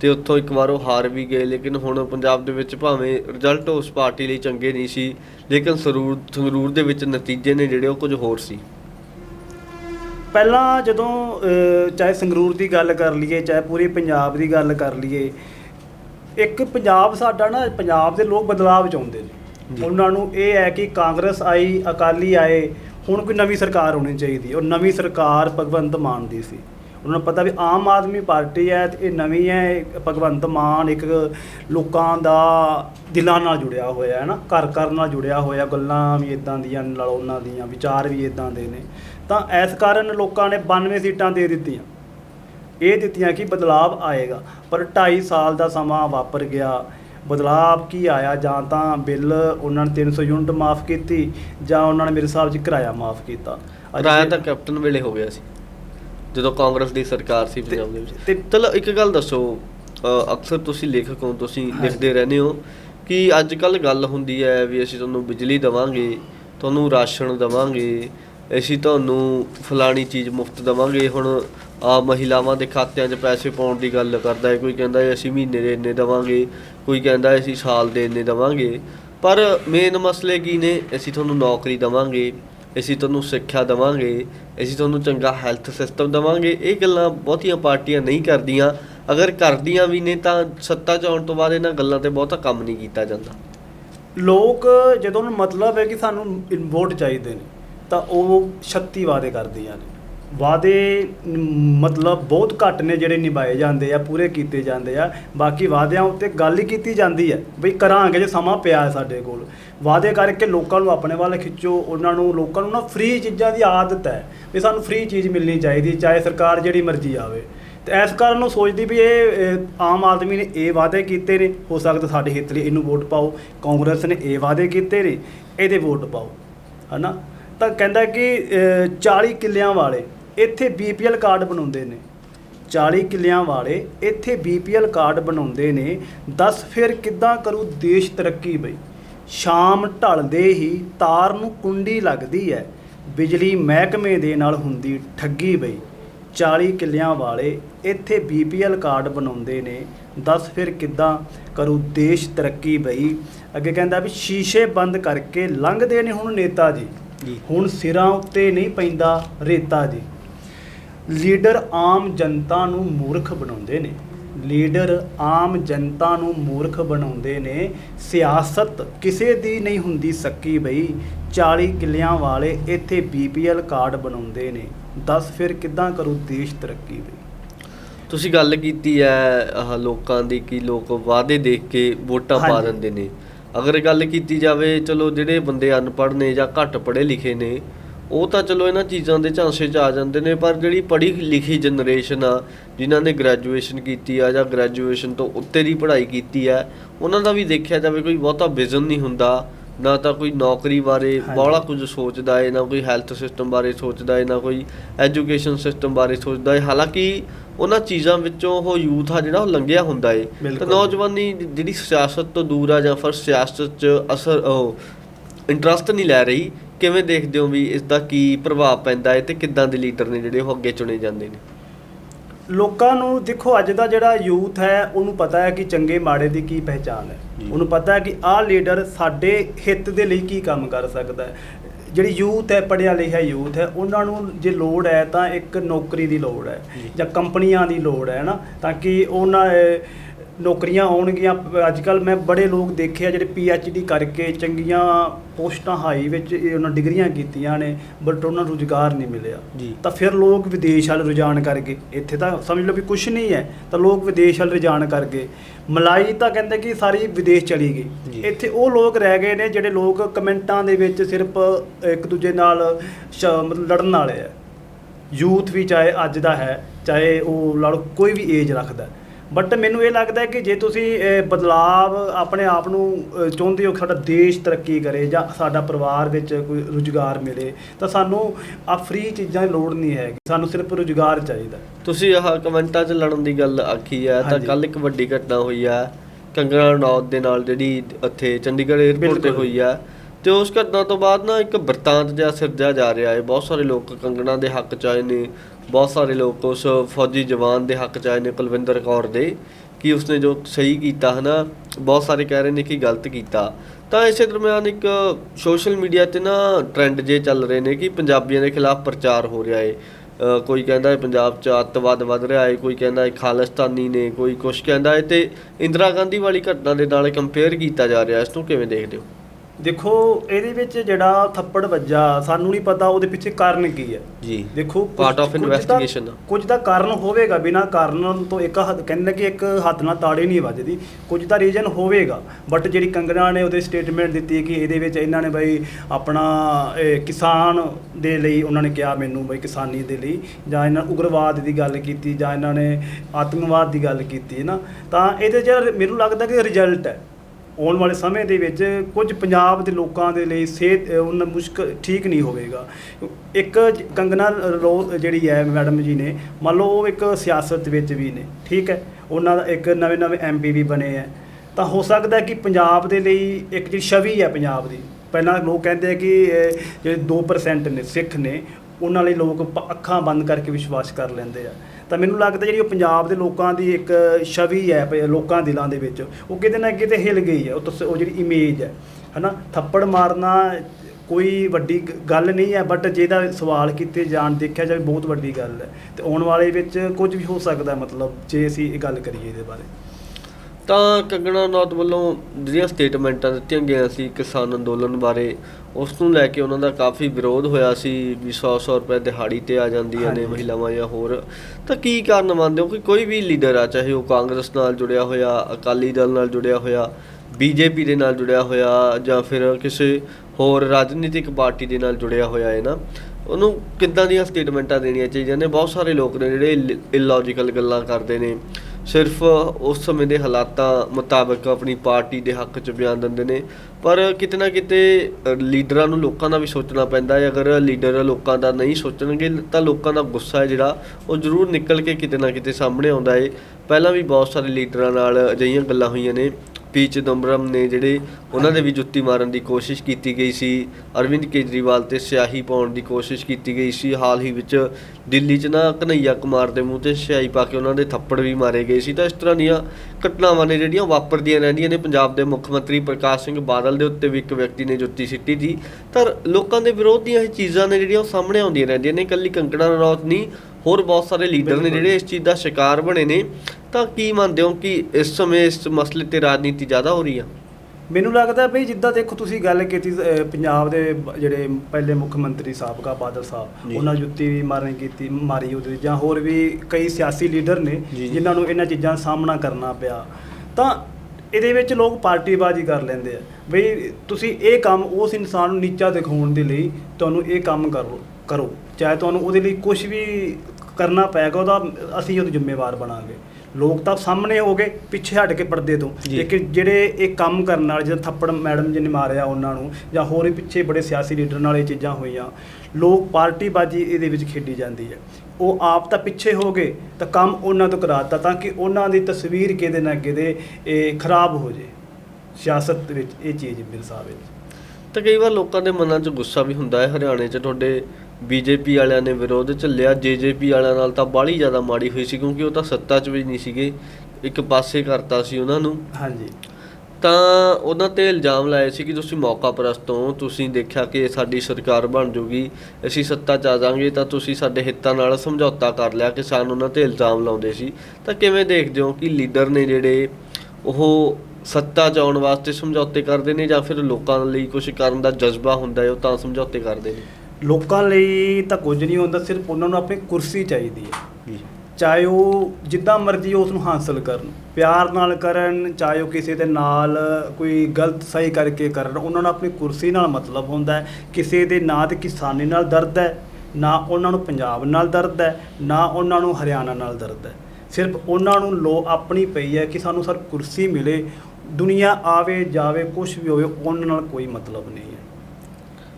ਤੇ ਉੱਥੋਂ ਇੱਕ ਵਾਰ ਉਹ ਹਾਰ ਵੀ ਗਏ ਲੇਕਿਨ ਹੁਣ ਪੰਜਾਬ ਦੇ ਵਿੱਚ ਭਾਵੇਂ ਰਿਜ਼ਲਟ ਉਸ ਪਾਰਟੀ ਲਈ ਚੰਗੇ ਨਹੀਂ ਸੀ ਲੇਕਿਨ ਸਰੂਰ ਸੰਗਰੂਰ ਦੇ ਵਿੱਚ ਨਤੀਜੇ ਨੇ ਜਿਹੜੇ ਉਹ ਕੁਝ ਹੋਰ ਸੀ। ਪਹਿਲਾਂ ਜਦੋਂ ਚਾਹੇ ਸੰਗਰੂਰ ਦੀ ਗੱਲ ਕਰ ਲਈਏ ਚਾਹੇ ਪੂਰੇ ਪੰਜਾਬ ਦੀ ਗੱਲ ਕਰ ਲਈਏ ਇੱਕ ਪੰਜਾਬ ਸਾਡਾ ਨਾ ਪੰਜਾਬ ਦੇ ਲੋਕ ਬਦਲਾਵ ਚਾਹੁੰਦੇ। ਨੇ। ਉਹਨਾਂ ਨੂੰ ਇਹ ਹੈ ਕਿ ਕਾਂਗਰਸ ਆਈ ਅਕਾਲੀ ਆਏ ਹੁਣ ਕੋਈ ਨਵੀਂ ਸਰਕਾਰ ਹੋਣੀ ਚਾਹੀਦੀ ਔਰ ਨਵੀਂ ਸਰਕਾਰ ਭਗਵੰਤ ਮਾਨ ਦੀ ਸੀ। ਉਹਨਾਂ ਨੂੰ ਪਤਾ ਵੀ ਆਮ ਆਦਮੀ ਪਾਰਟੀ ਹੈ ਤੇ ਇਹ ਨਵੀਂ ਹੈ ਇਹ ਭਗਵੰਤ ਮਾਨ ਇੱਕ ਲੋਕਾਂ ਦਾ ਦਿਲਾਂ ਨਾਲ ਜੁੜਿਆ ਹੋਇਆ ਹੈ ਨਾ ਘਰ ਘਰ ਨਾਲ ਜੁੜਿਆ ਹੋਇਆ ਗੱਲਾਂ ਵੀ ਇਦਾਂ ਦੀਆਂ ਨਾਲ ਉਹਨਾਂ ਦੀਆਂ ਵਿਚਾਰ ਵੀ ਇਦਾਂ ਦੇ ਨੇ। ਤਾਂ ਇਸ ਕਾਰਨ ਲੋਕਾਂ ਨੇ 92 ਸੀਟਾਂ ਦੇ ਦਿੱਤੀਆਂ। ਇਹ ਦਿੱਤੀਆਂ ਕਿ ਬਦਲਾਵ ਆਏਗਾ। ਪਰ 2.5 ਸਾਲ ਦਾ ਸਮਾਂ ਵਾਪਰ ਗਿਆ। ਬਦਲਾਵ ਕੀ ਆਇਆ? ਜਾਂ ਤਾਂ ਬਿੱਲ ਉਹਨਾਂ ਨੇ 300 ਯੂਨਿਟ ਮਾਫ ਕੀਤੀ ਜਾਂ ਉਹਨਾਂ ਨੇ ਮੇਰੇ ਹਿਸਾਬ 'ਚ ਕਿਰਾਇਆ ਮਾਫ ਕੀਤਾ? ਅੱਜ ਰਾਇਆ ਦੇ- ਤਾਂ ਕੈਪਟਨ ਵੇਲੇ ਹੋ ਗਿਆ ਸੀ। ਜਦੋਂ ਕਾਂਗਰਸ ਦੀ ਸਰਕਾਰ ਸੀ ਪੰਜਾਬ ਦੇ ਵਿੱਚ। ਤੇ ਚਲੋ ਇੱਕ ਗੱਲ ਦੱਸੋ ਅਕਸਰ ਤੁਸੀਂ ਲੇਖਕ ਹੋ ਤੁਸੀਂ। ਲਿਖਦੇ ਰਹਿੰਦੇ ਹੋ ਕਿ ਅੱਜ ਕੱਲ ਗੱਲ ਹੁੰਦੀ ਹੈ ਵੀ ਅਸੀਂ ਤੁਹਾਨੂੰ ਬਿਜਲੀ ਦਵਾਂਗੇ ਤੁਹਾਨੂੰ ਰਾਸ਼ਨ ਦਵਾਂਗੇ ਅਸੀਂ ਤੁਹਾਨੂੰ ਫਲਾਣੀ ਚੀਜ਼ ਮੁਫਤ ਦਵਾਂਗੇ। ਹੁਣ ਆ ਮਹਿਲਾਵਾਂ ਦੇ ਖਾਤਿਆਂ 'ਚ ਪੈਸੇ ਪਾਉਣ ਦੀ ਗੱਲ ਕਰਦਾ ਹੈ। ਕੋਈ ਕਹਿੰਦਾ ਹੈ, ਅਸੀਂ ਮਹੀਨੇ ਦੇ ਇੰਨੇ ਦੇਵਾਂਗੇ, ਕੋਈ ਕਹਿੰਦਾ ਹੈ, ਅਸੀਂ ਸਾਲ ਦੇ ਇੰਨੇ ਦੇਵਾਂਗੇ। ਪਰ ਮੇਨ ਮਸਲੇ ਕੀ ਨੇ? ਅਸੀਂ ਤੁਹਾਨੂੰ ਨੌਕਰੀ ਦੇਵਾਂਗੇ, ਅਸੀਂ ਤੁਹਾਨੂੰ ਸਿੱਖਿਆ ਦੇਵਾਂਗੇ, ਅਸੀਂ ਤੁਹਾਨੂੰ ਚੰਗਾ ਹੈਲਥ ਸਿਸਟਮ ਦੇਵਾਂਗੇ। ਇਹ ਗੱਲਾਂ ਬਹੁਤੀਆਂ ਪਾਰਟੀਆਂ ਨਹੀਂ ਕਰਦੀਆਂ। ਅਗਰ ਕਰਦੀਆਂ ਵੀ ਨੇ ਤਾਂ ਸੱਤਾ 'ਚ ਆਉਣ ਤੋਂ ਬਾਅਦ ਇਹਨਾਂ ਗੱਲਾਂ ਤੇ ਬਹੁਤਾ ਕੰਮ ਨਹੀਂ ਕੀਤਾ ਜਾਂਦਾ। ਲੋਕ ਜਦੋਂ ਮਤਲਬ ਹੈ ਕਿ ਸਾਨੂੰ ਵੋਟ ਚਾਹੀਦੇ ਨੇ, ਤਾਂ ਉਹ ਸ਼ਕਤੀ ਵਾਅਦੇ ਕਰਦੀਆਂ ਨੇ। ਵਾਅਦੇ ਮਤਲਬ ਬਹੁਤ ਘੱਟ ਨੇ ਜਿਹੜੇ ਨਿਭਾਏ ਜਾਂਦੇ ਆ ਪੂਰੇ ਕੀਤੇ ਜਾਂਦੇ ਆ। ਬਾਕੀ ਵਾਅਦਿਆਂ ਉੱਤੇ ਗੱਲ ਹੀ ਕੀਤੀ ਜਾਂਦੀ ਹੈ ਬਈ ਕਰਾਂਗੇ ਜੇ ਸਮਾਂ ਪਿਆ ਹੈ ਸਾਡੇ ਕੋਲ। ਵਾਅਦੇ ਕਰਕੇ ਲੋਕਾਂ ਨੂੰ ਆਪਣੇ ਵੱਲ ਖਿੱਚੋ ਉਹਨਾਂ ਨੂੰ ਲੋਕਾਂ ਨੂੰ ਨਾ ਫ੍ਰੀ ਚੀਜ਼ਾਂ ਦੀ ਆਦਤ ਹੈ ਵੀ ਸਾਨੂੰ ਫ੍ਰੀ ਚੀਜ਼ ਮਿਲਣੀ ਚਾਹੀਦੀ ਚਾਹੇ ਸਰਕਾਰ ਜਿਹੜੀ ਮਰਜ਼ੀ ਆਵੇ। ਤੇ ਇਸ ਕਾਰਨ ਉਹ ਸੋਚਦੀ ਵੀ ਇਹ ਆਮ ਆਦਮੀ ਨੇ ਇਹ ਵਾਅਦੇ ਕੀਤੇ ਨੇ ਹੋ ਸਕਦਾ ਸਾਡੇ ਹਿੱਤ ਲਈ ਇਹਨੂੰ ਵੋਟ ਪਾਓ। ਕਾਂਗਰਸ ਨੇ ਇਹ ਵਾਅਦੇ ਕੀਤੇ ਨੇ ਇਹਦੇ ਵੋਟ ਪਾਓ। ਹਨਾ? ਤਾਂ ਕਹਿੰਦਾ ਕਿ ਅਹ, 40 ਕਿੱਲਿਆਂ ਵਾਲੇ ਇੱਥੇ ਬੀਪੀਐਲ ਕਾਰਡ ਬਣਾਉਂਦੇ ਨੇ। 40 ਕਿੱਲਿਆਂ ਵਾਲੇ ਇੱਥੇ ਬੀਪੀਐਲ ਕਾਰਡ ਬਣਾਉਂਦੇ ਨੇ। ਦੱਸ ਫਿਰ ਕਿੱਦਾਂ ਕਰੂ ਦੇਸ਼ ਤਰੱਕੀ ਬਈ? ਸ਼ਾਮ ਢਲਦੇ ਹੀ ਤਾਰ ਨੂੰ ਕੁੰਡੀ ਲੱਗਦੀ ਹੈ ਬਿਜਲੀ ਮਹਿਕਮੇ ਦੇ ਨਾਲ ਹੁੰਦੀ ਠੱਗੀ ਬਈ। 40 ਕਿੱਲਿਆਂ ਵਾਲੇ ਇੱਥੇ ਬੀਪੀਐਲ ਕਾਰਡ ਬਣਾਉਂਦੇ ਨੇ। ਦੱਸ ਫਿਰ ਕਿੱਦਾਂ ਕਰੂ ਦੇਸ਼ ਤਰੱਕੀ ਬਈ? ਅੱਗੇ ਕਹਿੰਦਾ ਵੀ ਸ਼ੀਸ਼ੇ ਬੰਦ ਕਰਕੇ ਲੰਘਦੇ ਨੇ ਹੁਣ ਨੇਤਾ ਜੀ। ਹੁਣ ਸਿਰਾਂ ਉੱਤੇ ਨਹੀਂ ਪੈਂਦਾ ਰੇਤਾ ਜੀ। ਲੀਡਰ ਆਮ ਜਨਤਾ ਨੂੰ ਮੂਰਖ ਬਣਾਉਂਦੇ ਨੇ। ਲੀਡਰ ਆਮ ਜਨਤਾ ਨੂੰ ਮੂਰਖ ਬਣਾਉਂਦੇ ਨੇ। ਸਿਆਸਤ ਕਿਸੇ ਦੀ ਨਹੀਂ ਹੁੰਦੀ ਸੱਕੀ ਬਈ। 40 ਕਿੱਲਿਆਂ ਵਾਲੇ ਇੱਥੇ ਬੀਪੀਐਲ ਕਾਰਡ ਬਣਾਉਂਦੇ ਨੇ। ਦੱਸ ਫਿਰ ਕਿੱਦਾਂ ਕਰੂ ਦੇਸ਼ ਤਰੱਕੀ ਬਈ ਤੁਸੀਂ ਗੱਲ ਕੀਤੀ ਹੈ ਆਹ ਲੋਕਾਂ ਦੀ ਕਿ ਲੋਕ ਵਾਅਦੇ ਦੇਖ ਕੇ ਵੋਟਾਂ ਪਾ। ਦਿੰਦੇ ਨੇ। ਅਗਰ ਗੱਲ ਕੀਤੀ ਜਾਵੇ ਚਲੋ ਜਿਹੜੇ ਬੰਦੇ ਅਨਪੜ੍ਹ ਨੇ ਜਾਂ ਘੱਟ ਪੜ੍ਹੇ ਲਿਖੇ ਨੇ ਉਹ ਤਾਂ ਚਲੋ ਇਹਨਾਂ ਚੀਜ਼ਾਂ ਦੇ ਝਾਂਸੇ 'ਚ ਆ ਜਾਂਦੇ ਨੇ ਪਰ ਜਿਹੜੀ ਪੜ੍ਹੀ ਲਿਖੀ ਜਨਰੇਸ਼ਨ ਆ ਜਿਨ੍ਹਾਂ ਨੇ ਗ੍ਰੈਜੂਏਸ਼ਨ ਕੀਤੀ ਆ ਜਾਂ ਗ੍ਰੈਜੂਏਸ਼ਨ ਤੋਂ ਉੱਤੇ ਦੀ ਪੜ੍ਹਾਈ ਕੀਤੀ ਆ ਉਹਨਾਂ ਦਾ ਵੀ ਦੇਖਿਆ ਜਾਵੇ ਕੋਈ ਬਹੁਤਾ ਵਿਜ਼ਨ ਨਹੀਂ ਹੁੰਦਾ ਨਾ ਤਾਂ ਕੋਈ ਨੌਕਰੀ ਬਾਰੇ। ਬਾਹਲਾ ਕੁਝ ਸੋਚਦਾ ਹੈ ਨਾ ਕੋਈ ਹੈਲਥ ਸਿਸਟਮ ਬਾਰੇ ਸੋਚਦਾ ਹੈ ਨਾ ਕੋਈ ਐਜੂਕੇਸ਼ਨ ਸਿਸਟਮ ਬਾਰੇ ਸੋਚਦਾ ਹੈ ਹਾਲਾਂਕਿ ਉਹਨਾਂ ਚੀਜ਼ਾਂ ਵਿੱਚੋਂ ਉਹ ਯੂਥ ਆ ਜਿਹੜਾ ਉਹ ਲੰਘਿਆ ਹੁੰਦਾ ਹੈ ਤਾਂ। ਨੌਜਵਾਨੀ ਜਿਹੜੀ ਸਿਆਸਤ ਤੋਂ ਦੂਰ ਆ ਜਾਂ ਫਿਰ ਸਿਆਸਤ 'ਚ ਅਸਰ ਉਹ ਇੰਟਰਸਟ ਨਹੀਂ ਲੈ ਰਹੀ ਕਿਵੇਂ ਦੇਖਦੇ ਹੋ ਵੀ ਇਸ ਦਾ ਕੀ ਪ੍ਰਭਾਵ ਪੈਂਦਾ ਹੈ ਤੇ ਕਿੱਦਾਂ ਦੇ ਲੀਡਰ ਨੇ ਜਿਹੜੇ ਉਹ ਅੱਗੇ ਚੁਣੇ ਜਾਂਦੇ ਨੇ ਲੋਕਾਂ ਨੂੰ ਦੇਖੋ ਅੱਜ ਦਾ ਜਿਹੜਾ ਯੂਥ ਹੈ ਉਹਨੂੰ ਪਤਾ ਹੈ ਕਿ ਚੰਗੇ ਮਾੜੇ ਦੀ ਕੀ ਪਹਿਚਾਣ ਹੈ। ਉਹਨੂੰ ਪਤਾ ਹੈ ਕਿ ਆਹ ਲੀਡਰ ਸਾਡੇ ਹਿੱਤ ਦੇ ਲਈ ਕੀ ਕੰਮ ਕਰ ਸਕਦਾ ਹੈ ਜਿਹੜੀ ਯੂਥ ਹੈ ਪੜ੍ਹਿਆ ਲਿਖਿਆ ਯੂਥ ਹੈ ਉਹਨਾਂ ਨੂੰ ਜੇ ਲੋੜ ਹੈ ਤਾਂ ਇੱਕ ਨੌਕਰੀ ਦੀ ਲੋੜ ਹੈ ਜੀ। ਕੰਪਨੀਆਂ ਦੀ ਲੋੜ ਹੈ ਨਾ ਤਾਂ ਕਿ ਉਹਨਾਂ ਨੌਕਰੀਆਂ ਆਉਣਗੀਆਂ। ਅੱਜ ਕੱਲ ਮੈਂ ਬੜੇ ਲੋਕ ਦੇਖੇ ਆ ਜਿਹੜੇ ਪੀ ਐਚ ਡੀ ਕਰਕੇ ਚੰਗੀਆਂ ਪੋਸਟਾਂ ਹਾਈ ਵਿੱਚ ਇਹ ਉਹਨਾਂ ਡਿਗਰੀਆਂ ਕੀਤੀਆਂ ਨੇ ਬਟ ਉਹਨਾਂ ਨੂੰ ਰੁਜ਼ਗਾਰ ਨਹੀਂ ਮਿਲਿਆ। ਤਾਂ ਫਿਰ ਲੋਕ ਵਿਦੇਸ਼ ਵੱਲ ਰੁਝਾਨ ਕਰ ਗਏ ਇੱਥੇ ਤਾਂ ਸਮਝ ਲਓ ਵੀ ਕੁਝ ਨਹੀਂ ਹੈ ਤਾਂ ਲੋਕ ਵਿਦੇਸ਼ ਵੱਲ ਰੁਝਾਨ ਕਰ ਗਏ ਮਲਾਈ ਤਾਂ ਕਹਿੰਦੇ ਕਿ ਸਾਰੀ ਵਿਦੇਸ਼ ਚਲੀ। ਗਈ। ਇੱਥੇ ਉਹ ਲੋਕ ਰਹਿ ਗਏ ਨੇ ਜਿਹੜੇ ਲੋਕ ਕਮੈਂਟਾਂ ਦੇ ਵਿੱਚ ਸਿਰਫ ਇੱਕ ਦੂਜੇ ਨਾਲ ਮਤਲਬ ਲੜਨ ਵਾਲੇ ਆ। ਯੂਥ ਵੀ ਚਾਹੇ ਅੱਜ ਦਾ ਹੈ ਚਾਹੇ ਉਹ ਲੜ ਕੋਈ ਵੀ ਏਜ ਰੱਖਦਾ। ਬਟ ਮੈਨੂੰ ਇਹ ਲੱਗਦਾ ਹੈ ਕਿ ਜੇ ਤੁਸੀਂ ਬਦਲਾਵ ਆਪਣੇ ਆਪ ਨੂੰ ਚਾਹੁੰਦੇ ਹੋ ਕਿ ਸਾਡਾ ਦੇਸ਼ ਤਰੱਕੀ ਕਰੇ ਜਾਂ ਸਾਡਾ ਪਰਿਵਾਰ ਵਿੱਚ ਕੋਈ ਰੁਜ਼ਗਾਰ ਮਿਲੇ ਤਾਂ ਸਾਨੂੰ ਆ ਫ੍ਰੀ ਚੀਜ਼ਾਂ ਦੀ ਲੋੜ ਨਹੀਂ ਹੈ ਸਾਨੂੰ ਸਿਰਫ ਰੁਜ਼ਗਾਰ ਚਾਹੀਦਾ। ਤੁਸੀਂ ਆਹ ਕਮੈਂਟਾਂ 'ਚ ਲੜਨ ਦੀ ਗੱਲ ਆਖੀ ਆ ਤਾਂ। ਕੱਲ ਇੱਕ ਵੱਡੀ ਘਟਨਾ ਹੋਈ ਆ ਕੰਗਣਾ ਰਣੌਤ ਦੇ ਨਾਲ ਜਿਹੜੀ ਉੱਥੇ ਚੰਡੀਗੜ੍ਹ 에ਅਰਪੋਰਟ ਤੇ। ਹੋਈ ਆ ਤੇ ਉਸ ਘਟਨਾ ਤੋਂ ਬਾਅਦ ਨਾ ਇੱਕ ਵਰਤਾਂਤ ਜਿਹਾ ਸਿਰਜਿਆ ਜਾ ਰਿਹਾ ਹੈ। ਬਹੁਤ ਸਾਰੇ ਲੋਕ ਕੰਗਣਾ ਦੇ ਹੱਕ 'ਚ ਆਏ ਨੇ। ਬਹੁਤ ਸਾਰੇ ਲੋਕ ਉਸ ਫੌਜੀ ਜਵਾਨ ਦੇ ਹੱਕ 'ਚ ਆਏ ਨੇ ਕੁਲਵਿੰਦਰ ਕੌਰ ਦੇ, ਕਿ ਉਸਨੇ ਜੋ ਸਹੀ ਕੀਤਾ ਹਨਾ, ਬਹੁਤ ਸਾਰੇ ਕਹਿ ਰਹੇ ਨੇ ਕਿ ਗਲਤ ਕੀਤਾ। ਤਾਂ ਇਸੇ ਦਰਮਿਆਨ ਇੱਕ ਸੋਸ਼ਲ ਮੀਡੀਆ ਤੇ ਨਾ ਟ੍ਰੈਂਡ ਜੇ ਚੱਲ ਰਹੇ ਨੇ ਕਿ ਪੰਜਾਬੀਆਂ ਦੇ ਖਿਲਾਫ ਪ੍ਰਚਾਰ ਹੋ ਰਿਹਾ ਏ। ਕੋਈ ਕਹਿੰਦਾ ਹੈ ਪੰਜਾਬ 'ਚ ਅੱਤਵਾਦ ਵੱਧ ਰਿਹਾ ਹੈ ਕੋਈ ਕਹਿੰਦਾ ਹੈ ਖਾਲਿਸਤਾਨੀ ਨੇ, ਕੋਈ ਕੁਛ ਕਹਿੰਦਾ ਹੈ ਤੇ ਇੰਦਰਾ ਗਾਂਧੀ ਵਾਲੀ ਘਟਨਾ ਦੇ ਨਾਲ ਕੰਪੇਅਰ ਕੀਤਾ ਜਾ ਰਿਹਾ, ਇਸ ਨੂੰ ਕਿਵੇਂ ਦੇਖਦੇ ਹੋ? ਦੇਖੋ ਇਹਦੇ ਵਿੱਚ ਜਿਹੜਾ ਥੱਪੜ ਵੱਜਾ ਸਾਨੂੰ ਨਹੀਂ ਪਤਾ ਉਹਦੇ ਪਿੱਛੇ ਕਾਰਨ ਕੀ ਹੈ। ਜੀ। ਦੇਖੋ ਕੁਝ- Part of ਕੁਝ ਦਾ- ਕਾਰਨ ਹੋਵੇਗਾ ਬਿਨਾ ਕਾਰਨ ਤੋਂ ਇੱਕ ਹੱਥ ਕਹਿੰਦੇ ਕਿ ਇੱਕ ਹੱਥ ਨਾਲ ਤਾੜੀ ਨਹੀਂ ਵੱਜਦੀ। ਕੁਝ ਦਾ ਰੀਜ਼ਨ ਹੋਵੇਗਾ ਬਟ ਜਿਹੜੀ ਕੰਗਨਾ ਨੇ ਉਹਦੇ ਸਟੇਟਮੈਂਟ ਦਿੱਤੀ ਕਿ ਇਹਦੇ ਵਿੱਚ ਇਹਨਾਂ ਨੇ ਬਈ ਆਪਣਾ ਕਿਸਾਨ ਦੇ ਲਈ ਉਹਨਾਂ ਨੇ ਕਿਹਾ ਮੈਨੂੰ ਬਈ ਕਿਸਾਨੀ ਦੇ ਲਈ ਜਾਂ ਇਹਨਾਂ ਉਗਰਵਾਦ ਦੀ ਗੱਲ ਕੀਤੀ ਜਾਂ ਇਹਨਾਂ ਨੇ ਆਤੰਕਵਾਦ ਦੀ ਗੱਲ ਕੀਤੀ ਨਾ? ਤਾਂ ਇਹਦੇ 'ਚ ਮੈਨੂੰ ਲੱਗਦਾ ਕਿ ਰਿਜ਼ਲਟ ਹੈ। ਆਉਣ ਵਾਲੇ ਸਮੇਂ ਦੇ ਵਿੱਚ ਕੁਝ ਪੰਜਾਬ ਦੇ ਲੋਕਾਂ ਦੇ ਲਈ ਸਿਹਤ ਉਹਨਾਂ ਮੁਸ਼ਕਲ ਠੀਕ ਨਹੀਂ ਹੋਵੇਗਾ। ਇੱਕ ਜ- ਕੰਗਨਾ ਰੋ, ਜਿਹੜੀ ਹੈ ਮੈਡਮ ਜੀ ਨੇ, ਮੰਨ ਲਓ ਉਹ ਇੱਕ ਸਿਆਸਤ ਵਿੱਚ ਵੀ ਨੇ, ਠੀਕ ਹੈ? ਉਹਨਾਂ ਦਾ ਇੱਕ ਨਵੇਂ ਨਵੇਂ ਐਮਪੀ ਵੀ ਬਣੇ ਹੈ। ਤਾਂ ਹੋ ਸਕਦਾ ਕਿ ਪੰਜਾਬ ਦੇ ਲਈ ਇੱਕ ਜਿਹੜੀ ਛਵੀ ਹੈ ਪੰਜਾਬ ਦੀ, ਪਹਿਲਾਂ ਲੋਕ ਕਹਿੰਦੇ ਆ ਕਿ ਜਿਹੜੇ 2% ਨੇ ਸਿੱਖ ਨੇ, ਉਹਨਾਂ ਲਈ ਲੋਕ ਅੱਖਾਂ ਬੰਦ ਕਰਕੇ ਵਿਸ਼ਵਾਸ ਕਰ ਲੈਂਦੇ ਆ। ਤਾਂ ਮੈਨੂੰ ਲੱਗਦਾ ਜਿਹੜੀ ਉਹ ਪੰਜਾਬ ਦੇ ਲੋਕਾਂ ਦੀ ਇੱਕ ਛਵੀ ਹੈ ਪ- ਲੋਕਾਂ ਦਿਲਾਂ ਦੇ ਵਿੱਚ, ਉਹ ਕਿਤੇ ਨਾ ਕਿਤੇ ਹਿਲ ਗਈ ਹੈ। ਉਹ ਤਸ- ਉਹ ਜਿਹੜੀ ਇਮੇਜ ਹੈ, ਹਨਾ? ਥੱਪੜ ਮਾਰਨਾ ਕੋਈ ਵੱਡੀ ਗ- ਗੱਲ ਨਹੀਂ ਹੈ ਬਟ ਜਿਹਦਾ ਸਵਾਲ ਕੀਤੇ ਜਾਣ, ਦੇਖਿਆ ਜਾਵੇ ਬਹੁਤ ਵੱਡੀ ਗੱਲ ਹੈ। ਤੇ ਆਉਣ ਵਾਲੇ ਵਿੱਚ ਕੁਝ ਵੀ ਹੋ ਸਕਦਾ ਮਤਲਬ ਜੇ ਅਸੀਂ ਇਹ ਗੱਲ ਕਰੀਏ ਇਹਦੇ ਬਾਰੇ। ਤਾਂ ਕੰਗਣਾ ਰਣੌਤ ਵੱਲੋਂ ਜਿਹੜੀਆਂ ਸਟੇਟਮੈਂਟਾਂ ਦਿੱਤੀਆਂ ਗਈਆਂ ਸੀ ਕਿਸਾਨ ਅੰਦੋਲਨ ਬਾਰੇ ਉਸ ਨੂੰ ਲੈ ਕੇ ਉਹਨਾਂ ਦਾ ਕਾਫੀ ਵਿਰੋਧ ਹੋਇਆ ਸੀ ਵੀ 100-100 ਰੁਪਏ ਦਿਹਾੜੀ ਤੇ ਆ ਜਾਂਦੀਆਂ ਨੇ। ਮਹਿਲਾਵਾਂ ਜਾਂ ਹੋਰ। ਤਾਂ ਕੀ ਕਾਰਨ ਮੰਨਦੇ ਹੋ ਕਿ ਕੋਈ ਵੀ ਲੀਡਰ ਆ ਚਾਹੇ ਉਹ ਕਾਂਗਰਸ ਨਾਲ ਜੁੜਿਆ ਹੋਇਆ ਅਕਾਲੀ ਦਲ ਨਾਲ ਜੁੜਿਆ ਹੋਇਆ ਬੀਜੇਪੀ ਦੇ ਨਾਲ ਜੁੜਿਆ ਹੋਇਆ ਜਾਂ ਫਿਰ ਕਿਸੇ ਹੋਰ ਰਾਜਨੀਤਿਕ ਪਾਰਟੀ ਦੇ ਨਾਲ ਜੁੜਿਆ ਹੋਇਆ ਹੈ ਨਾ ਉਹਨੂੰ ਕਿੱਦਾਂ ਦੀਆਂ ਸਟੇਟਮੈਂਟਾਂ ਦੇਣੀਆਂ ਚਾਹੀਦੀਆਂ ਨੇ? ਬਹੁਤ ਸਾਰੇ ਲੋਕ ਨੇ ਜਿਹੜੇ ਇਲੌਜੀਕਲ ਗੱਲਾਂ ਕਰਦੇ ਨੇ। ਸਿਰਫ ਉਸ ਸਮੇਂ ਦੇ ਹਾਲਾਤਾਂ ਮੁਤਾਬਕ ਆਪਣੀ ਪਾਰਟੀ ਦੇ ਹੱਕ 'ਚ ਬਿਆਨ ਦਿੰਦੇ ਨੇ। ਪਰ ਕਿਤੇ ਨਾ ਕਿਤੇ ਲੀਡਰਾਂ ਨੂੰ ਲੋਕਾਂ ਦਾ ਵੀ ਸੋਚਣਾ ਪੈਂਦਾ ਹੈ। ਅਗਰ ਲੀਡਰ ਲੋਕਾਂ ਦਾ ਨਹੀਂ ਸੋਚਣਗੇ, ਤਾਂ ਲੋਕਾਂ ਦਾ ਗੁੱਸਾ ਹੈ ਜਿਹੜਾ, ਉਹ ਜ਼ਰੂਰ ਨਿਕਲ ਕੇ ਕਿਤੇ ਨਾ ਕਿਤੇ ਸਾਹਮਣੇ ਆਉਂਦਾ ਹੈ। ਪਹਿਲਾਂ ਵੀ ਬਹੁਤ ਸਾਰੇ ਲੀਡਰਾਂ ਨਾਲ ਅਜਿਹੀਆਂ ਗੱਲਾਂ ਹੋਈਆਂ ਨੇ। ਪੀ ਚਿਦੰਬਰਮ ਨੇ ਜਿਹੜੇ ਉਹਨਾਂ ਦੇ ਵੀ ਜੁੱਤੀ ਮਾਰਨ ਦੀ ਕੋਸ਼ਿਸ਼ ਕੀਤੀ ਗਈ ਸੀ, ਅਰਵਿੰਦ ਕੇਜਰੀਵਾਲ ਤੇ ਸਿਆਹੀ ਪਾਉਣ ਦੀ ਕੋਸ਼ਿਸ਼ ਕੀਤੀ ਗਈ ਸੀ। ਹਾਲ ਹੀ ਵਿੱਚ ਦਿੱਲੀ 'ਚ ਨਾ ਕਨਈਆ ਕੁਮਾਰ ਦੇ ਮੂੰਹ ਤੇ ਸਿਆਹੀ ਪਾ ਕੇ ਉਹਨਾਂ ਦੇ ਥੱਪੜ ਵੀ ਮਾਰੇ ਗਏ ਸੀ। ਤਾਂ ਇਸ ਤਰ੍ਹਾਂ ਦੀਆਂ ਘਟਨਾਵਾਂ ਨੇ ਜਿਹੜੀਆਂ ਵਾਪਰਦੀਆਂ ਰਹਿੰਦੀਆਂ ਨੇ। ਪੰਜਾਬ ਦੇ ਮੁੱਖ ਮੰਤਰੀ ਪ੍ਰਕਾਸ਼ ਸਿੰਘ ਬਾਦਲ ਦੇ ਉੱਤੇ ਵੀ ਇੱਕ ਵਿਅਕਤੀ ਨੇ ਜੁੱਤੀ ਸਿੱਟੀ ਸੀ ਤਾਂ ਲੋਕਾਂ ਦੇ ਵਿਰੋਧ ਦੀਆਂ ਇਹ ਚੀਜ਼ਾਂ ਨੇ ਜਿਹੜੀਆਂ ਉਹ ਸਾਹਮਣੇ ਆਉਂਦੀਆਂ ਰਹਿੰਦੀਆਂ ਨੇ। ਇਕੱਲੀ ਕੰਕੜਾ ਰਣੌਤ ਨਹੀਂ ਹੋਰ ਬਹੁਤ ਸਾਰੇ ਲੀਡਰ ਨੇ। ਜਿਹੜੇ ਇਸ ਚੀਜ਼ ਦਾ ਸ਼ਿਕਾਰ ਬਣੇ ਨੇ। ਤਾਂ ਕੀ ਮੰਨਦੇ ਹੋ ਕਿ ਇਸ ਸਮੇਂ ਇਸ ਮਸਲੇ ਤੇ ਰਾਜਨੀਤੀ ਜ਼ਿਆਦਾ ਹੋ ਰਹੀ ਆ? ਮੈਨੂੰ ਲੱਗਦਾ ਬਈ ਜਿੱਦਾਂ ਦੇਖੋ ਤੁਸੀਂ ਗੱਲ ਕੀਤੀ ਅਹ, ਪੰਜਾਬ ਦੇ ਬ- ਜਿਹੜੇ ਪਹਿਲੇ ਮੁੱਖ ਮੰਤਰੀ ਸਾਬਕਾ ਬਾਦਲ ਜੀ। ਸਾਹਿਬ ਉਹਨਾਂ ਜੁੱਤੀ ਵੀ ਮਾਰਨੀ ਕੀਤੀ ਮਾਰੀ ਉਹਦੇ ਜਾਂ ਹੋਰ ਵੀ ਕਈ ਸਿਆਸੀ ਲੀਡਰ ਨੇ ਜੀ। ਜਿਨ੍ਹਾਂ ਨੂੰ ਇਹਨਾਂ ਚੀਜ਼ਾਂ ਦਾ ਸਾਹਮਣਾ ਕਰਨਾ ਪਿਆ ਤਾਂ ਇਹਦੇ ਵਿੱਚ ਲੋਕ ਪਾਰਟੀਬਾਜ਼ੀ ਕਰ ਲੈਂਦੇ ਆ ਬਈ ਤੁਸੀਂ ਇਹ ਕੰਮ ਉਸ ਇਨਸਾਨ ਨੂੰ ਨੀਚਾ ਦਿਖਾਉਣ ਦੇ ਲਈ ਤੁਹਾਨੂੰ ਇਹ ਕੰਮ ਕਰੋ ਕਰੋ ਚਾਹੇ ਤੁਹਾਨੂੰ ਉਹਦੇ ਲਈ ਕੁਝ ਵੀ ਕਰਨਾ ਪਏਗਾ ਉਹਦਾ ਅਸੀਂ ਉਹਦੇ ਜ਼ਿੰਮੇਵਾਰ ਬਣਾਂਗੇ ਲੋਕ ਤਾਂ ਸਾਹਮਣੇ ਹੋ ਗਏ ਪਿੱਛੇ ਹਟ ਕੇ ਪਰਦੇ ਤੋਂ। ਲੇਕਿਨ ਜਿਹੜੇ ਇਹ ਕੰਮ ਕਰਨ ਵਾਲੇ ਜਿਹੜਾ ਥੱਪੜ ਮੈਡਮ ਜੀ ਨੇ ਮਾਰਿਆ ਉਹਨਾਂ ਨੂੰ ਜਾਂ ਹੋਰ ਵੀ ਪਿੱਛੇ ਬੜੇ ਸਿਆਸੀ ਲੀਡਰ ਨਾਲ ਇਹ ਚੀਜ਼ਾਂ ਹੋਈਆਂ ਲੋਕ ਪਾਰਟੀਬਾਜ਼ੀ ਇਹਦੇ ਵਿੱਚ ਖੇਡੀ ਜਾਂਦੀ ਹੈ। ਉਹ ਆਪ ਤਾਂ ਪਿੱਛੇ ਹੋ ਗਏ ਤਾਂ ਕੰਮ ਉਹਨਾਂ ਤੋਂ ਕਰਾਤਾ ਤਾਂ ਕਿ ਉਹਨਾਂ ਦੀ ਤਸਵੀਰ ਕਿਤੇ ਨਾ ਕਿਤੇ ਇਹ ਖਰਾਬ ਹੋ ਜੇ ਸਿਆਸਤ ਵਿੱਚ ਇਹ ਚੀਜ਼ ਹਿਸਾਬ ਵਿੱਚ ਤਾਂ ਕਈ ਵਾਰ ਲੋਕਾਂ ਦੇ ਮਨਾਂ 'ਚ ਗੁੱਸਾ ਵੀ ਹੁੰਦਾ ਹੈ ਹਰਿਆਣੇ 'ਚ ਤੁਹਾਡੇ ਬੀਜੇਪੀ ਵਾਲਿਆਂ ਨੇ ਵਿਰੋਧ ਝੱਲਿਆ। ਜੇਜੇਪੀ ਵਾਲਿਆਂ ਨਾਲ ਤਾਂ ਬਾਹਲੀ ਜ਼ਿਆਦਾ ਮਾੜੀ ਹੋਈ ਸੀ ਕਿਉਂਕਿ ਉਹ ਤਾਂ ਸੱਤਾ 'ਚ ਵੀ ਨਹੀਂ ਸੀਗੇ। ਇੱਕ ਪਾਸੇ ਕਰਤਾ ਸੀ ਉਹਨਾਂ ਨੂੰ। ਹਾਂਜੀ। ਤਾਂ ਉਹਨਾਂ ਤੇ ਇਲਜ਼ਾਮ ਲਾਏ ਸੀ ਕਿ ਤੁਸੀਂ ਮੌਕਾ ਪ੍ਰਸਤ ਹੋ ਤੁਸੀਂ ਦੇਖਿਆ ਕਿ ਸਾਡੀ ਸਰਕਾਰ ਬਣ ਜੂਗੀ। ਅਸੀਂ ਸੱਤਾ 'ਚ ਆ ਜਾਾਂਗੇ ਤਾਂ ਤੁਸੀਂ ਸਾਡੇ ਹਿੱਤਾਂ ਨਾਲ ਸਮਝੌਤਾ ਕਰ ਲਿਆ। ਕਿਸਾਨ ਉਹਨਾਂ ਤੇ ਇਲਜ਼ਾਮ ਲਾਉਂਦੇ ਸੀ। ਤਾਂ ਕਿਵੇਂ ਦੇਖਦੇ ਹੋ ਕਿ ਲੀਡਰ ਨੇ ਜਿਹੜੇ ਉਹ ਸੱਤਾ 'ਚ ਆਉਣ ਵਾਸਤੇ ਸਮਝੌਤੇ ਕਰਦੇ ਨੇ ਜਾਂ ਫਿਰ ਲੋਕਾਂ ਲਈ ਕੁਝ ਕਰਨ ਦਾ ਜਜ਼ਬਾ ਹੁੰਦਾ ਹੈ ਉਹ ਤਾਂ ਸਮਝੌਤੇ ਕਰਦੇ ਨੇ? ਲੋਕਾਂ ਲਈ ਤਾਂ ਕੁਝ ਨਹੀਂ ਹੁੰਦਾ ਸਿਰਫ ਉਹਨਾਂ ਨੂੰ ਆਪਣੀ ਕੁਰਸੀ ਚਾਹੀਦੀ ਹੈ। ਚਾਹੇ ਉਹ ਜਿੱਦਾਂ ਮਰਜ਼ੀ ਉਸ ਨੂੰ ਹਾਸਲ ਕਰਨ ਪਿਆਰ ਨਾਲ ਕਰਨ ਚਾਹੇ ਉਹ ਕਿਸੇ ਦੇ ਨਾਲ ਕੋਈ ਗਲਤ ਸਹੀ ਕਰਕੇ ਕਰਨ ਉਹਨਾਂ ਨੂੰ ਆਪਣੀ ਕੁਰਸੀ ਨਾਲ ਮਤਲਬ ਹੁੰਦਾ ਕਿਸੇ ਦੇ ਨਾ ਤੇ ਕਿਸਾਨੀ ਨਾਲ ਦਰਦ ਹੈ ਨਾ ਉਹਨਾਂ ਨੂੰ ਪੰਜਾਬ ਨਾਲ ਦਰਦ ਹੈ ਨਾ ਉਹਨਾਂ ਨੂੰ ਹਰਿਆਣਾ ਨਾਲ ਦਰਦ ਹੈ। ਸਿਰਫ ਉਹਨਾਂ ਨੂੰ ਲੋ ਆਪਣੀ ਪਈ ਹੈ ਕਿ ਸਾਨੂੰ ਸਰ ਕੁਰਸੀ ਮਿਲੇ ਦੁਨੀਆ ਆਵੇ ਜਾਵੇ ਕੁਝ ਵੀ ਹੋਵੇ ਉਹਨਾਂ ਨਾਲ ਕੋਈ ਮਤਲਬ ਨਹੀਂ ਹੈ।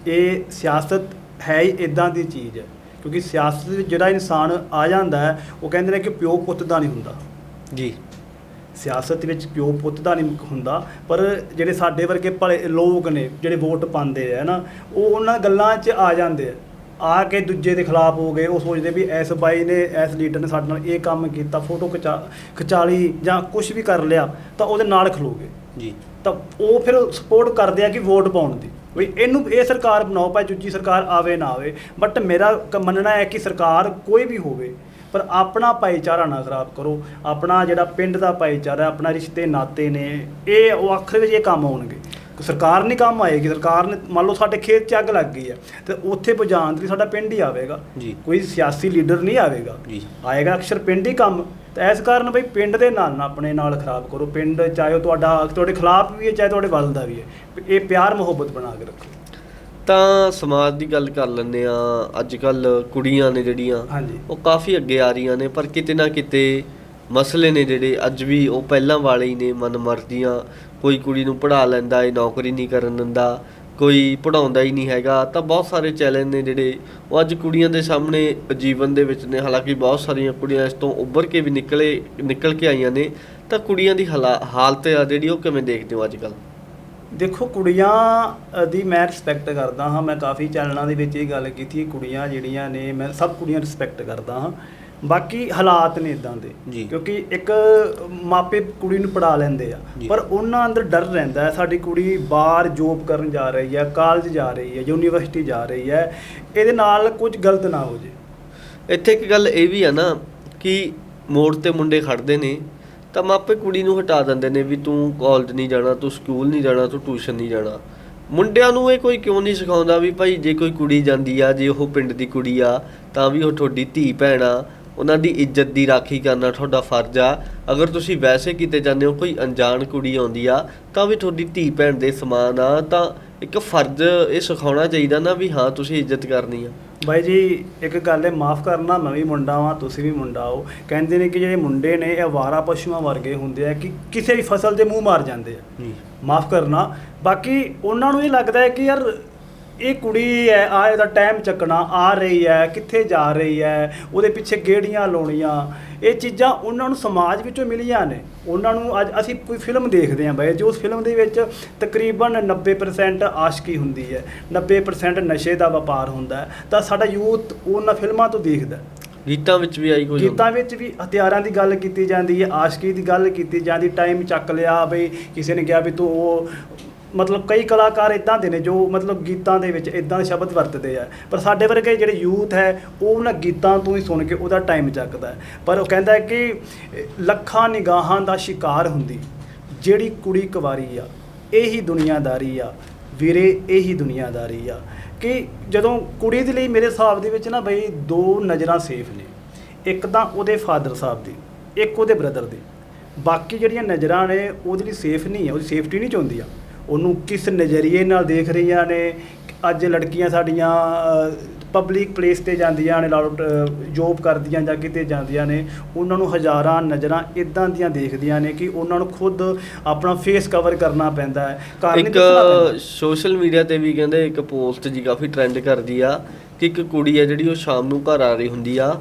ਇਹ ਸਿਆਸਤ ਹੈ ਹੀ ਇਦਾਂ ਦੀ ਚੀਜ਼ ਹੈ। ਕਿਉਂਕਿ ਸਿਆਸਤ ਵਿੱਚ ਜਿਹੜਾ ਇਨਸਾਨ ਆ ਜਾਂਦਾ ਹੈ ਉਹ ਕਹਿੰਦੇ ਨੇ ਕਿ ਪਿਓ ਪੁੱਤ ਦਾ ਨਹੀਂ ਹੁੰਦਾ। ਜੀ। ਸਿਆਸਤ ਵਿੱਚ ਪਿਓ ਪੁੱਤ ਦਾ ਨਹੀਂ ਹੁੰਦਾ ਪਰ ਜਿਹੜੇ ਸਾਡੇ ਵਰਗੇ ਭਲੇ ਲੋਕ ਨੇ ਜਿਹੜੇ ਵੋਟ ਪਾਉਂਦੇ ਆ ਨਾ ਉਹ ਉਹਨਾਂ ਗੱਲਾਂ 'ਚ ਆ ਜਾਂਦੇ ਆ। ਆ ਕੇ ਦੂਜੇ ਦੇ ਖਿਲਾਫ ਹੋ ਗਏ ਉਹ ਸੋਚਦੇ ਵੀ ਐਸ ਬਾਈ ਨੇ ਐਸ ਲੀਡਰ ਨੇ ਸਾਡੇ ਨਾਲ ਇਹ ਕੰਮ ਕੀਤਾ ਫੋਟੋ ਖਿਚਾ ਖਿਚਾਲੀ ਜਾਂ ਕੁਝ ਵੀ ਕਰ ਲਿਆ ਤਾਂ ਉਹਦੇ ਨਾਲ ਖਲੋਗੇ ਜੀ। ਤਾਂ ਉਹ ਫਿਰ ਸਪੋਰਟ ਕਰਦੇ ਆ ਕਿ ਵੋਟ ਪਾਉਣ ਦੀ। ਵੀ ਇਹਨੂੰ ਇਹ ਸਰਕਾਰ ਬਣਾਓ ਭਾਵੇਂ ਦੂਜੀ ਸਰਕਾਰ ਆਵੇ ਨਾ ਆਵੇ ਬਟ ਮੇਰਾ ਮੰਨਣਾ ਹੈ ਕਿ ਸਰਕਾਰ ਕੋਈ ਵੀ ਹੋਵੇ ਪਰ ਆਪਣਾ ਭਾਈਚਾਰਾ ਨਾ ਖਰਾਬ ਕਰੋ। ਆਪਣਾ ਜਿਹੜਾ ਪਿੰਡ ਦਾ ਭਾਈਚਾਰਾ ਆਪਣਾ ਰਿਸ਼ਤੇ ਨਾਤੇ ਨੇ ਇਹ ਉਹ ਆਖਰ ਵਿੱਚ ਇਹ ਕੰਮ ਆਉਣਗੇ। ਸਰਕਾਰ ਨਹੀਂ ਕੰਮ ਆਏਗੀ ਸਰਕਾਰ ਨੇ ਮੰਨ ਲਓ ਸਾਡੇ ਖੇਤ 'ਚ ਅੱਗ ਲੱਗ ਗਈ ਹੈ ਤੇ ਉੱਥੇ ਪਹੁੰਚਾਉਣ ਲਈ ਸਾਡਾ ਪਿੰਡ ਹੀ ਆਵੇਗਾ। ਜੀ। ਕੋਈ ਸਿਆਸੀ ਲੀਡਰ ਨਹੀਂ ਆਵੇਗਾ। ਜੀ। ਆਏਗਾ ਅਕਸਰ ਪਿੰਡ ਹੀ ਕੰਮ। ਤਾਂ ਇਸ ਕਾਰਨ ਬਈ ਪਿੰਡ ਦੇ ਨਾਲ ਨਾ ਆਪਣੇ ਨਾਲ ਖਰਾਬ ਕਰੋ। ਪਿੰਡ ਚਾਹੇ ਉਹ ਤੁਹਾਡਾ ਤੁਹਾਡੇ ਖਿਲਾਫ ਵੀ ਹੈ ਚਾਹੇ ਤੁਹਾਡੇ ਵੱਲ ਦਾ ਵੀ ਹੈ। ਇਹ ਪਿਆਰ ਮੁਹੱਬਤ ਬਣਾ ਕੇ ਰੱਖੋ। ਤਾਂ ਸਮਾਜ ਦੀ ਗੱਲ ਕਰ ਲੈਂਦੇ ਆ ਅੱਜ ਕੱਲ ਕੁੜੀਆਂ ਨੇ ਜਿਹੜੀਆਂ ਉਹ ਕਾਫੀ ਅੱਗੇ ਆ ਰਹੀਆਂ ਨੇ ਪਰ ਕਿਤੇ ਨਾ ਕਿਤੇ ਮਸਲੇ ਨੇ ਜਿਹੜੇ ਅੱਜ ਵੀ ਉਹ ਪਹਿਲਾਂ ਵਾਲੇ ਹੀ ਨੇ ਮਨਮਰਜ਼ੀਆਂ। ਕੋਈ ਕੁੜੀ ਨੂੰ ਪੜ੍ਹਾ ਲੈਂਦਾ ਏ ਨੌਕਰੀ ਨਹੀਂ ਕਰਨ ਦਿੰਦਾ। ਕੋਈ ਪੜਾਉਂਦਾ ਹੀ ਨਹੀਂ ਹੈਗਾ, ਤਾਂ ਬਹੁਤ ਸਾਰੇ ਚੈਲੰਜ ਨੇ ਜਿਹੜੇ ਉਹ ਅੱਜ ਕੁੜੀਆਂ ਦੇ ਸਾਹਮਣੇ ਜੀਵਨ ਦੇ ਵਿੱਚ ਨੇ। ਹਾਲਾਂਕਿ ਬਹੁਤ ਸਾਰੀਆਂ ਕੁੜੀਆਂ ਇਸ ਤੋਂ ਉੱਭਰ ਕੇ ਵੀ ਨਿਕਲੇ, ਨਿਕਲ ਕੇ ਆਈਆਂ ਨੇ। ਤਾਂ ਕੁੜੀਆਂ ਦੀ ਹਾਲਾ- ਹਾਲਤ ਆ ਜਿਹੜੀ ਉਹ ਕਿਵੇਂ ਦੇਖਦੇ ਹੋ ਅੱਜ ਕੱਲ ਦੇਖੋ, ਕੁੜੀਆਂ ਦੀ ਮੈਂ ਰਿਸਪੈਕਟ ਕਰਦਾ ਹਾਂ। ਮੈਂ ਕਾਫੀ ਚੈਨਲਾਂ ਦੇ ਵਿੱਚ ਇਹ ਗੱਲ ਕੀਤੀ, ਕੁੜੀਆਂ ਜਿਹੜੀਆਂ ਨੇ, ਮੈਂ ਸਭ ਕੁੜੀਆਂ ਰਿਸਪੈਕਟ ਕਰਦਾ ਹਾਂ। ਬਾਕੀ ਹਾਲਾਤ ਨੇ ਇਦਾਂ ਦੇ। ਕਿਉਂਕਿ ਇੱਕ ਮਾਪੇ ਕੁੜੀ ਨੂੰ ਪੜਾ ਲੈਂਦੇ ਆ। ਪਰ ਉਹਨਾਂ ਅੰਦਰ ਡਰ ਰਹਿੰਦਾ ਹੈ ਸਾਡੀ ਕੁੜੀ ਬਾਹਰ ਜੋਬ ਕਰਨ ਜਾ ਰਹੀ ਹੈ ਕਾਲਜ ਜਾ ਰਹੀ ਹੈ ਯੂਨੀਵਰਸਿਟੀ ਜਾ ਰਹੀ ਹੈ ਇਹਦੇ ਨਾਲ ਕੁਝ ਗਲਤ ਨਾ ਹੋ ਜੇ ਇੱਥੇ ਇੱਕ ਗੱਲ ਇਹ ਵੀ ਆ ਨਾ ਕਿ ਮੋੜ ਤੇ ਮੁੰਡੇ ਖੜਦੇ ਨੇ ਤਾਂ ਮਾਪੇ ਕੁੜੀ ਨੂੰ ਹਟਾ ਦਿੰਦੇ ਨੇ ਵੀ ਤੂੰ ਕਾਲਜ ਨਹੀਂ ਜਾਣਾ ਤੂੰ ਸਕੂਲ ਨਹੀਂ ਜਾਣਾ ਤੂੰ ਟਿਊਸ਼ਨ ਨਹੀਂ ਜਾਣਾ ਮੁੰਡਿਆਂ ਨੂੰ ਇਹ ਕੋਈ ਕਿਉਂ ਨਹੀਂ ਸਿਖਾਉਂਦਾ ਵੀ ਭਾਈ ਜੇ ਕੋਈ ਕੁੜੀ ਜਾਂਦੀ ਆ ਜੇ ਉਹ ਪਿੰਡ ਦੀ ਕੁੜੀ ਆ ਤਾਂ ਵੀ ਉਹ ਤੁਹਾਡੀ ਧੀ ਭੈਣ ਆ ਉਹਨਾਂ ਦੀ ਇੱਜ਼ਤ ਦੀ ਰਾਖੀ ਕਰਨਾ ਤੁਹਾਡਾ ਫਰਜ਼ ਆ। ਅਗਰ ਤੁਸੀਂ ਵੈਸੇ ਕਿਤੇ ਜਾਂਦੇ ਹੋ ਕੋਈ ਅਣਜਾਣ ਕੁੜੀ ਆਉਂਦੀ ਆ ਤਾਂ ਵੀ ਤੁਹਾਡੀ ਧੀ ਭੈਣ ਦੇ ਸਮਾਨ ਆ ਤਾਂ ਇੱਕ ਫਰਜ਼ ਇਹ ਸਿਖਾਉਣਾ ਚਾਹੀਦਾ ਨਾ ਵੀ ਹਾਂ ਤੁਸੀਂ ਇੱਜ਼ਤ ਕਰਨੀ ਆ। ਬਾਈ ਜੀ ਇੱਕ ਗੱਲ ਹੈ ਮਾਫ ਕਰਨਾ ਮੈਂ ਵੀ ਮੁੰਡਾ ਵਾਂ ਤੁਸੀਂ ਵੀ ਮੁੰਡਾ ਹੋ। ਕਹਿੰਦੇ ਨੇ ਕਿ ਜਿਹੜੇ ਮੁੰਡੇ ਨੇ ਇਹ ਅਵਾਰਾ ਪਸ਼ੂਆਂ ਵਰਗੇ ਹੁੰਦੇ ਆ ਕਿ ਕਿਸੇ ਵੀ ਫਸਲ ਦੇ ਮੂੰਹ ਮਾਰ ਜਾਂਦੇ ਆ। ਜੀ ਮਾਫ ਕਰਨਾ। ਬਾਕੀ ਉਹਨਾਂ ਨੂੰ ਇਹ ਲੱਗਦਾ ਹੈ ਕਿ ਯਾਰ ਇਹ ਕੁੜੀ ਹੈ ਆ ਇਹਦਾ ਟਾਈਮ ਚੱਕਣਾ ਆ ਰਹੀ ਹੈ ਕਿੱਥੇ ਜਾ ਰਹੀ ਹੈ ਉਹਦੇ ਪਿੱਛੇ ਗੇੜੀਆਂ ਲਾਉਣੀਆਂ। ਇਹ ਚੀਜ਼ਾਂ ਉਹਨਾਂ ਨੂੰ ਸਮਾਜ ਵਿੱਚੋਂ ਮਿਲੀਆਂ ਨੇ। ਉਹਨਾਂ ਨੂੰ ਅੱਜ ਅਸੀਂ ਕੋਈ ਫਿਲਮ ਦੇਖਦੇ ਹਾਂ ਬਾਈ ਜੋ ਉਸ ਫਿਲਮ ਦੇ ਵਿੱਚ ਤਕਰੀਬਨ 90% ਆਸ਼ਕੀ ਹੁੰਦੀ ਹੈ 90% ਨਸ਼ੇ ਦਾ ਵਪਾਰ ਹੁੰਦਾ ਤਾਂ ਸਾਡਾ ਯੂਥ ਉਹਨਾਂ ਫਿਲਮਾਂ ਤੋਂ ਦੇਖਦਾ। ਗੀਤਾਂ ਵਿੱਚ ਵੀ ਆਈ ਕੋਈ ਗੀਤਾਂ ਵਿੱਚ ਵੀ ਹਥਿਆਰਾਂ ਦੀ ਗੱਲ ਕੀਤੀ ਜਾਂਦੀ ਹੈ ਆਸ਼ਕੀ ਦੀ ਗੱਲ ਕੀਤੀ ਜਾਂਦੀ ਟਾਈਮ ਚੱਕ ਲਿਆ ਬਈ ਕਿਸੇ ਨੇ ਕਿਹਾ ਵੀ ਤੂੰ ਉਹ ਮਤਲਬ ਕਈ ਕਲਾਕਾਰ ਇਦਾਂ ਦੇ ਨੇ ਜੋ ਮਤਲਬ ਗੀਤਾਂ ਦੇ ਵਿੱਚ ਇਦਾਂ ਦੇ ਸ਼ਬਦ ਵਰਤਦੇ ਆ। ਪਰ ਸਾਡੇ ਵਰਗੇ ਜਿਹੜੇ ਯੂਥ ਹੈ, ਉਹ ਉਹਨਾਂ ਗੀਤਾਂ ਤੋਂ ਹੀ ਸੁਣ ਕੇ ਉਹਦਾ ਟਾਈਮ ਚੱਕਦਾ ਪਰ ਉਹ ਕਹਿੰਦਾ ਹੈ ਕਿ ਲੱਖਾਂ ਨਿਗਾਹਾਂ ਦਾ ਸ਼ਿਕਾਰ ਹੁੰਦੀ। ਜਿਹੜੀ ਕੁੜੀ ਕੁਵਾਰੀ ਆ, ਇਹੀ ਦੁਨੀਆਦਾਰੀ ਆ। ਵੀਰੇ, ਇਹੀ ਦੁਨੀਆਦਾਰੀ ਆ। ਕਿ ਜਦੋਂ ਕੁੜੀ ਦੇ ਲਈ ਮੇਰੇ ਹਿਸਾਬ ਦੇ ਵਿੱਚ ਨਾ ਬਈ ਦੋ ਨਜ਼ਰਾਂ ਸੇਫ ਨੇ। ਇੱਕ ਤਾਂ ਉਹਦੇ ਫਾਦਰ ਸਾਹਿਬ ਦੀ, ਇੱਕ ਉਹਦੇ ਬ੍ਰਦਰ ਦੀ। ਬਾਕੀ ਜਿਹੜੀਆਂ ਨਜ਼ਰਾਂ ਨੇ, ਉਹਦੇ ਲਈ ਸੇਫ ਨਹੀਂ ਹੈ ਉਹਦੀ ਸੇਫਟੀ ਨਹੀਂ ਚਾਹੁੰਦੀ ਆ। ਉਹਨੂੰ ਕਿਸ ਨਜ਼ਰੀਏ ਨਾਲ ਦੇਖ ਰਹੀਆਂ ਨੇ? ਅੱਜ ਲੜਕੀਆਂ ਸਾਡੀਆਂ ਪਬਲਿਕ ਪਲੇਸ ਤੇ ਜਾਂਦੀਆਂ ਨੇ ਲਾਲੋ ਜੋਬ ਕਰਦੀਆਂ ਜਾਂ ਕਿਤੇ ਜਾਂਦੀਆਂ ਨੇ ਉਹਨਾਂ ਨੂੰ ਹਜ਼ਾਰਾਂ ਨਜ਼ਰਾਂ ਇਦਾਂ ਦੀਆਂ ਦੇਖਦੀਆਂ ਨੇ ਕਿ ਉਹਨਾਂ ਨੂੰ ਖੁਦ ਆਪਣਾ ਫੇਸ ਕਵਰ ਕਰਨਾ ਪੈਂਦਾ ਹੈ। ਕਾਰਨ ਇੱਕ ਹੈ। ਸੋਸ਼ਲ ਮੀਡੀਆ ਤੇ ਵੀ ਕਹਿੰਦੇ ਇੱਕ ਪੋਸਟ ਜੀ ਕਾਫੀ ਟ੍ਰੈਂਡ ਕਰਦੀ ਆ ਕਿ ਇੱਕ ਕੁੜੀ ਆ ਜਿਹੜੀ ਉਹ ਸ਼ਾਮ ਨੂੰ ਘਰ ਆ ਰਹੀ ਹੁੰਦੀ ਆ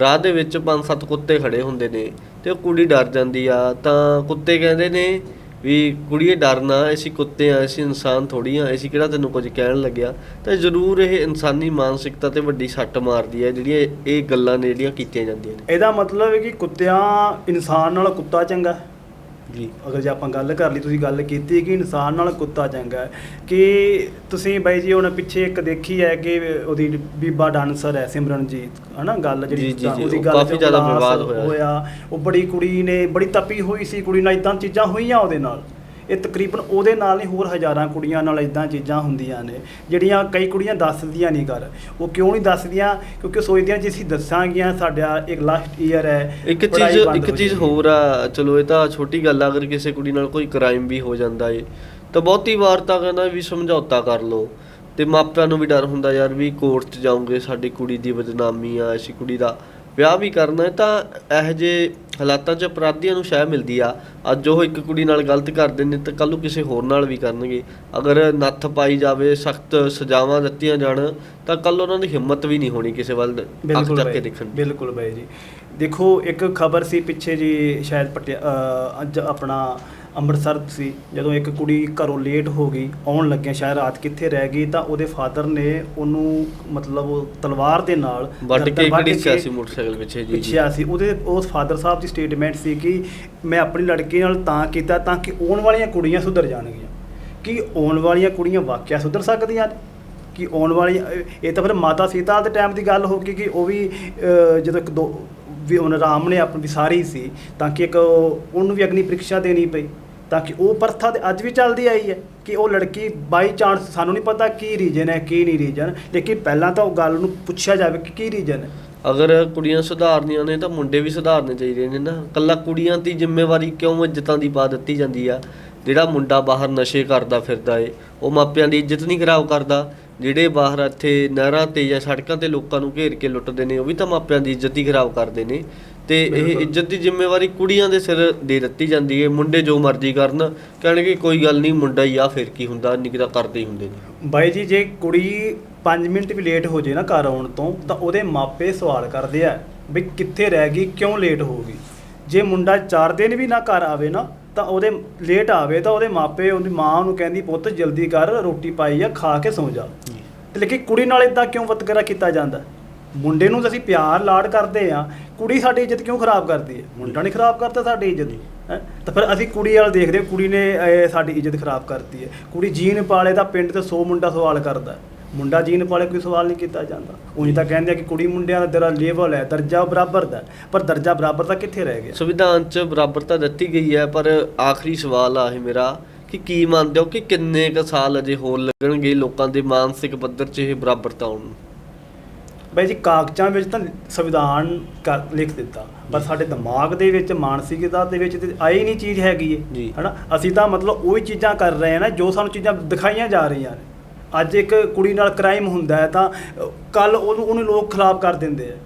ਰਾਹ ਦੇ ਵਿੱਚ ਪੰਜ ਸੱਤ ਕੁੱਤੇ ਖੜੇ ਹੁੰਦੇ ਨੇ ਤੇ ਉਹ ਕੁੜੀ ਡਰ ਜਾਂਦੀ ਆ। ਤਾਂ ਕੁੱਤੇ ਕਹਿੰਦੇ ਨੇ ਵੀ ਕੁੜੀਏ ਡਰਨਾ ਅਸੀਂ ਕੁੱਤੇ ਆ, ਅਸੀਂ ਇਨਸਾਨ ਥੋੜੀ ਆ, ਅਸੀਂ ਕਿਹੜਾ ਤੈਨੂੰ ਕੁਝ ਕਹਿਣ ਲੱਗਿਆ ਤਾਂ ਜ਼ਰੂਰ ਇਹ ਇਨਸਾਨੀ ਮਾਨਸਿਕਤਾ ਤੇ ਵੱਡੀ ਸੱਟ ਮਾਰਦੀ ਹੈ, ਜਿਹੜੀਆਂ ਇਹ- ਗੱਲਾਂ ਨੇ, ਜਿਹੜੀਆਂ ਕੀਤੀਆਂ ਜਾਂਦੀਆਂ ਨੇ ਇਹਦਾ ਮਤਲਬ ਹੈ ਕਿ ਕੁੱਤਿਆਂ, ਇਨਸਾਨ ਨਾਲ ਕੁੱਤਾ ਚੰਗਾ ਹੈ। ਜੀ ਅਗਰ ਜੇ ਆਪਾਂ ਗੱਲ ਕਰ ਲਈ ਤੁਸੀਂ ਗੱਲ ਕੀਤੀ ਕਿ ਇਨਸਾਨ ਨਾਲ ਕੁੱਤਾ ਚੰਗਾ ਹੈ ਕਿ ਤੁਸੀਂ ਬਾਈ ਜੀ ਹੁਣ ਪਿੱਛੇ ਇੱਕ ਦੇਖੀ ਹੈ ਕਿ ਉਹਦੀ ਬੀਬਾ ਡਾਂਸਰ ਹੈ ਸਿਮਰਨਜੀਤ ਹਨਾ ਗੱਲ ਜਿਹੜੀ ਉਹਦੀ ਉਹ ਗੱਲ ਕਾਫੀ ਜ਼ਿਆਦਾ ਵਿਵਾਦ। ਹੋਇਆ ਉਹ ਬੜੀ ਕੁੜੀ ਨੇ ਬੜੀ ਤਪੀ ਹੋਈ ਸੀ ਕੁੜੀ ਨਾਲ ਇਦਾਂ ਚੀਜ਼ਾਂ ਹੋਈਆਂ ਉਹਦੇ ਨਾਲ ਇਹ ਤਕਰੀਬਨ ਉਹਦੇ ਨਾਲ ਨਹੀਂ ਹੋਰ ਹਜ਼ਾਰਾਂ ਕੁੜੀਆਂ ਨਾਲ ਇਦਾਂ ਚੀਜ਼ਾਂ ਹੁੰਦੀਆਂ ਨੇ ਜਿਹੜੀਆਂ ਕਈ ਕੁੜੀਆਂ ਦੱਸਦੀਆਂ ਨਹੀਂ ਕਰ ਉਹ ਕਿਉਂ ਨਹੀਂ ਦੱਸਦੀਆਂ? ਕਿਉਂਕਿ ਸੋਚਦੀਆਂ ਜੇ ਅਸੀਂ ਦੱਸਾਂਗੀਆਂ ਸਾਡਾ ਇੱਕ ਲਾਸਟ ਈਅਰ ਹੈ ਇੱਕ ਚੀਜ਼ ਇੱਕ ਚੀਜ਼। ਹੋਰ ਆ ਚਲੋ ਇਹ ਤਾਂ ਛੋਟੀ ਗੱਲ ਆ ਅਗਰ ਕਿਸੇ ਕੁੜੀ ਨਾਲ ਕੋਈ ਕ੍ਰਾਈਮ ਵੀ ਹੋ ਜਾਂਦਾ ਏ ਤਾਂ ਬਹੁਤੀ ਵਾਰ ਤਾਂ ਕਹਿੰਦਾ ਵੀ ਸਮਝੌਤਾ ਕਰ ਲਓ। ਤੇ ਮਾਪਿਆਂ ਨੂੰ ਵੀ ਡਰ ਹੁੰਦਾ ਯਾਰ ਵੀ ਕੋਰਟ 'ਚ ਜਾਉਂਗੇ ਸਾਡੀ ਕੁੜੀ ਦੀ ਬਦਨਾਮੀ ਆ ਅਸੀਂ ਕੁੜੀ ਦਾ ਵਿਆਹ ਵੀ ਕਰਨਾ ਤਾਂ ਇਹੋ ਜਿਹੇ ਹਾਲਾਤਾਂ 'ਚ ਅਪਰਾਧੀਆਂ ਨੂੰ ਸ਼ਹਿ ਮਿਲਦੀ ਆ। ਅੱਜ ਉਹ ਇੱਕ ਕੁੜੀ ਨਾਲ ਗਲਤ ਕਰਦੇ ਨੇ ਤਾਂ ਕੱਲ ਨੂੰ ਕਿਸੇ ਹੋਰ ਨਾਲ ਵੀ ਕਰਨਗੇ। ਅਗਰ ਨੱਥ ਪਾਈ ਜਾਵੇ ਸਖਤ ਸਜ਼ਾਵਾਂ ਦਿੱਤੀਆਂ ਜਾਣ ਤਾਂ ਕੱਲ ਉਹਨਾਂ ਦੀ ਹਿੰਮਤ ਵੀ ਨਹੀਂ ਹੋਣੀ ਕਿਸੇ ਵੱਲ ਅੱਖ ਚੱਕ ਕੇ ਦੇਖਣ। ਬਿਲਕੁਲ ਬਾਈ ਜੀ। ਦੇਖੋ ਇੱਕ ਖਬਰ ਸੀ ਪਿੱਛੇ ਜੀ ਸ਼ਾਇਦ ਪਟਿਆ ਅ, ਅੱਜ ਆਪਣਾ ਅੰਮ੍ਰਿਤਸਰ ਸੀ। ਜਦੋਂ ਇੱਕ ਕੁੜੀ ਘਰੋਂ ਲੇਟ ਹੋ ਗਈ ਆਉਣ ਲੱਗਿਆ ਸ਼ਾਇਦ ਰਾਤ ਕਿੱਥੇ ਰਹਿ ਗਈ ਤਾਂ ਉਹਦੇ ਫਾਦਰ ਨੇ ਉਹਨੂੰ ਮਤਲਬ ਉਹ ਤਲਵਾਰ ਦੇ ਨਾਲ ਵੱਢ ਕੇ ਕਿਹੜੀ ਸਿਆਸੀ ਮੋਟਰਸਾਈਕਲ ਪਿੱਛੇ ਜੀ ਪਿੱਛੇ ਸੀ। ਉਹਦੇ ਉਸ ਫਾਦਰ ਸਾਹਿਬ ਦੀ ਸਟੇਟਮੈਂਟ ਸੀ ਕਿ ਮੈਂ ਆਪਣੀ ਲੜਕੀ ਨਾਲ ਤਾਂ ਕੀਤਾ ਤਾਂ ਕਿ ਆਉਣ ਵਾਲੀਆਂ ਕੁੜੀਆਂ ਸੁਧਰ ਜਾਣਗੀਆਂ। ਕਿ ਆਉਣ ਵਾਲੀਆਂ ਕੁੜੀਆਂ ਵਾਕਿਆ ਸੁਧਰ ਸਕਦੀਆਂ ਕਿ ਆਉਣ ਵਾਲੀ ਇਹ ਤਾਂ ਫਿਰ ਮਾਤਾ ਸੀਤਾ ਦੇ ਟਾਈਮ ਦੀ ਗੱਲ ਹੋ ਗਈ ਕਿ ਉਹ ਵੀ ਜਦੋਂ ਇੱਕ ਦੋ ਵੀ ਉਹਨ ਰਾਮ ਨੇ ਆਪਣੀ ਵਿਸਾਰੀ ਸੀ ਤਾਂ ਕਿ ਇੱਕ ਉਹਨੂੰ ਵੀ ਅਗਨੀ ਪ੍ਰੀਖਿਆ ਦੇਣੀ ਪਈ। ਤਾਂ ਕਿ ਉਹ ਪ੍ਰਥਾ ਤੇ ਅੱਜ ਵੀ ਚੱਲਦੀ ਆਈ ਹੈ ਕਿ ਉਹ ਲੜਕੀ ਬਾਈ ਚਾਂਸ ਸਾਨੂੰ ਨਹੀਂ ਪਤਾ ਕੀ ਰੀਜਨ ਹੈ, ਕੀ ਨਹੀਂ ਰੀਜਨ ਲੇਕਿਨ ਪਹਿਲਾਂ ਤਾਂ ਉਹ ਗੱਲ ਨੂੰ ਪੁੱਛਿਆ ਜਾਵੇ ਕਿ ਕੀ ਰੀਜਨ ਹੈ। ਅਗਰ ਕੁੜੀਆਂ ਸੁਧਾਰਨੀਆਂ ਨੇ ਤਾਂ ਮੁੰਡੇ ਵੀ ਸੁਧਾਰਨੇ ਚਾਹੀਦੇ ਨੇ ਨਾ। ਕੱਲਾ ਕੁੜੀਆਂ ਦੀ ਜ਼ਿੰਮੇਵਾਰੀ ਕਿਉਂ ਇੱਜ਼ਤਾਂ ਦੀ ਪਾ ਦਿੱਤੀ ਜਾਂਦੀ ਆ? ਜਿਹੜਾ ਮੁੰਡਾ ਬਾਹਰ ਨਸ਼ੇ ਕਰਦਾ ਫਿਰਦਾ ਏ, ਉਹ ਮਾਪਿਆਂ ਦੀ ਇੱਜ਼ਤ ਨਹੀਂ ਖਰਾਬ ਕਰਦਾ। ਜਿਹੜੇ ਬਾਹਰ ਇੱਥੇ ਨਹਿਰਾਂ ਤੇ ਜਾਂ ਸੜਕਾਂ ਤੇ ਲੋਕਾਂ ਨੂੰ ਘੇਰ ਕੇ ਲੁੱਟਦੇ ਨੇ, ਉਹ ਵੀ ਤਾਂ ਮਾਪਿਆਂ ਦੀ ਇੱਜ਼ਤ ਹੀ ਖਰਾਬ ਕਰਦੇ ਨੇ। ਤੇ ਇਹ। ਇੱਜ਼ਤ ਦੀ ਜ਼ਿੰਮੇਵਾਰੀ ਕੁੜੀਆਂ ਦੇ ਸਿਰ ਦੇ ਦਿੱਤੀ ਜਾਂਦੀ ਏ ਮੁੰਡੇ ਜੋ ਮਰਜ਼ੀ ਕਰਨ ਕਹਿਣਗੇ ਕੋਈ ਗੱਲ ਨਹੀਂ ਮੁੰਡਾ ਹੀ ਆ ਫਿਰ ਕੀ ਹੁੰਦਾ? ਨਿਕਦਾ ਕਰਦੇ ਹੀ ਹੁੰਦੇ ਨੇ। ਬਾਈ ਜੀ ਜੇ ਕੁੜੀ 5 ਮਿੰਟ ਵੀ ਲੇਟ ਹੋ ਜੇ ਨਾ ਘਰ ਆਉਣ ਤੋਂ ਤਾਂ ਉਹਦੇ ਮਾਪੇ ਸਵਾਲ ਕਰਦੇ ਆ ਵੀ ਕਿੱਥੇ ਰਹਿ ਗਈ ਕਿਉਂ ਲੇਟ ਹੋ ਗਈ? ਜੇ ਮੁੰਡਾ 4 ਦਿਨ ਵੀ ਨਾ ਘਰ ਆਵੇ ਨਾ ਤਾਂ ਉਹਦੇ ਲੇਟ ਆਵੇ ਤਾਂ ਉਹਦੇ ਮਾਪੇ ਉਹਦੀ ਮਾਂ ਉਹਨੂੰ ਕਹਿੰਦੀ ਪੁੱਤ ਜਲਦੀ ਕਰ ਰੋਟੀ ਪਾਈ ਆ ਖਾ ਕੇ ਸੌਂ ਜਾ। ਤੇ ਲੇਕਿਨ ਕੁੜੀ ਨਾਲ ਇਦਾਂ ਕਿਉਂ ਵਤਕਰਾ ਕੀਤਾ ਜਾਂਦਾ? ਮੁੰਡੇ ਨੂੰ ਤਾਂ ਅਸੀਂ ਪਿਆਰ ਲਾਡ ਕਰਦੇ ਆ ਕੁੜੀ ਸਾਡੀ ਇੱਜ਼ਤ ਕਿਉਂ ਖਰਾਬ ਕਰਦੀ ਹੈ? ਮੁੰਡਾ ਨਹੀਂ ਖਰਾਬ ਕਰਦਾ ਸਾਡੀ ਇੱਜ਼ਤ। ਹੈਂ? ਤਾਂ ਫਿਰ ਅਸੀਂ ਕੁੜੀ ਵਾਲ ਦੇਖਦੇ ਕੁੜੀ ਨੇ ਸਾਡੀ ਇੱਜ਼ਤ ਖਰਾਬ ਕਰਤੀ ਹੈ। ਕੁੜੀ ਜੀਨ ਪਾਲੇ ਤਾਂ ਪਿੰਡ ਤੇ 100 ਮੁੰਡਾ ਸਵਾਲ ਕਰਦਾ। ਮੁੰਡਾ ਜੀਨ ਪਾਲੇ ਕੋਈ ਸਵਾਲ ਨਹੀਂ ਕੀਤਾ ਜਾਂਦਾ। ਉਂਝ ਤਾਂ ਕਹਿੰਦੇ ਆ ਕਿ ਕੁੜੀ ਮੁੰਡਿਆਂ ਦਾ ਤੇਰਾ ਲੈਵਲ ਹੈ ਦਰਜਾ ਬਰਾਬਰ ਦਾ। ਪਰ ਦਰਜਾ ਬਰਾਬਰ ਦਾ ਕਿੱਥੇ ਰਹਿ ਗਿਆ? ਸੰਵਿਧਾਨ 'ਚ ਬਰਾਬਰਤਾ ਦਿੱਤੀ ਗਈ ਹੈ ਪਰ ਆਖਰੀ ਸਵਾਲ ਆ ਇਹ ਮੇਰਾ ਕਿ ਕੀ ਮੰਨਦੇ ਹੋ ਕਿ ਕਿੰਨੇ ਕ ਸਾਲ ਅਜੇ ਹੋਰ ਲੱਗਣਗੇ ਲੋਕਾਂ ਦੇ ਮਾਨਸਿਕ ਪੱਧਰ 'ਚ ਇਹ ਬਰਾਬਰਤਾ ਆਉਣ ਨੂੰ? ਬਾਈ ਜੀ ਕਾਗਜ਼ਾਂ ਵਿੱਚ ਤਾਂ ਸੰਵਿਧਾਨ ਕਰ- ਲਿਖ ਦਿੱਤਾ ਪਰ ਸਾਡੇ ਦਿਮਾਗ ਦੇ ਵਿੱਚ ਮਾਨਸਿਕਤਾ ਦੇ ਵਿੱਚ ਤੇ ਆਈ ਨਹੀਂ ਚੀਜ਼ ਹੈਗੀ ਜੀ। ਹੈ ਹਨਾ? ਅਸੀਂ ਤਾਂ ਮਤਲਬ ਉਹੀ ਚੀਜ਼ਾਂ ਕਰ ਰਹੇ ਹਾਂ ਨਾ ਜੋ ਸਾਨੂੰ ਚੀਜ਼ਾਂ ਦਿਖਾਈਆਂ ਜਾ ਰਹੀਆਂ ਨੇ। ਅੱਜ ਇੱਕ ਕੁੜੀ ਨਾਲ ਕ੍ਰਾਈਮ ਹੁੰਦਾ ਹੈ ਤਾਂ ਕੱਲ ਉਹਨੂੰ ਉਹਨੂੰ ਲੋਕ ਖਿਲਾਫ ਕਰ ਦਿੰਦੇ ਆ।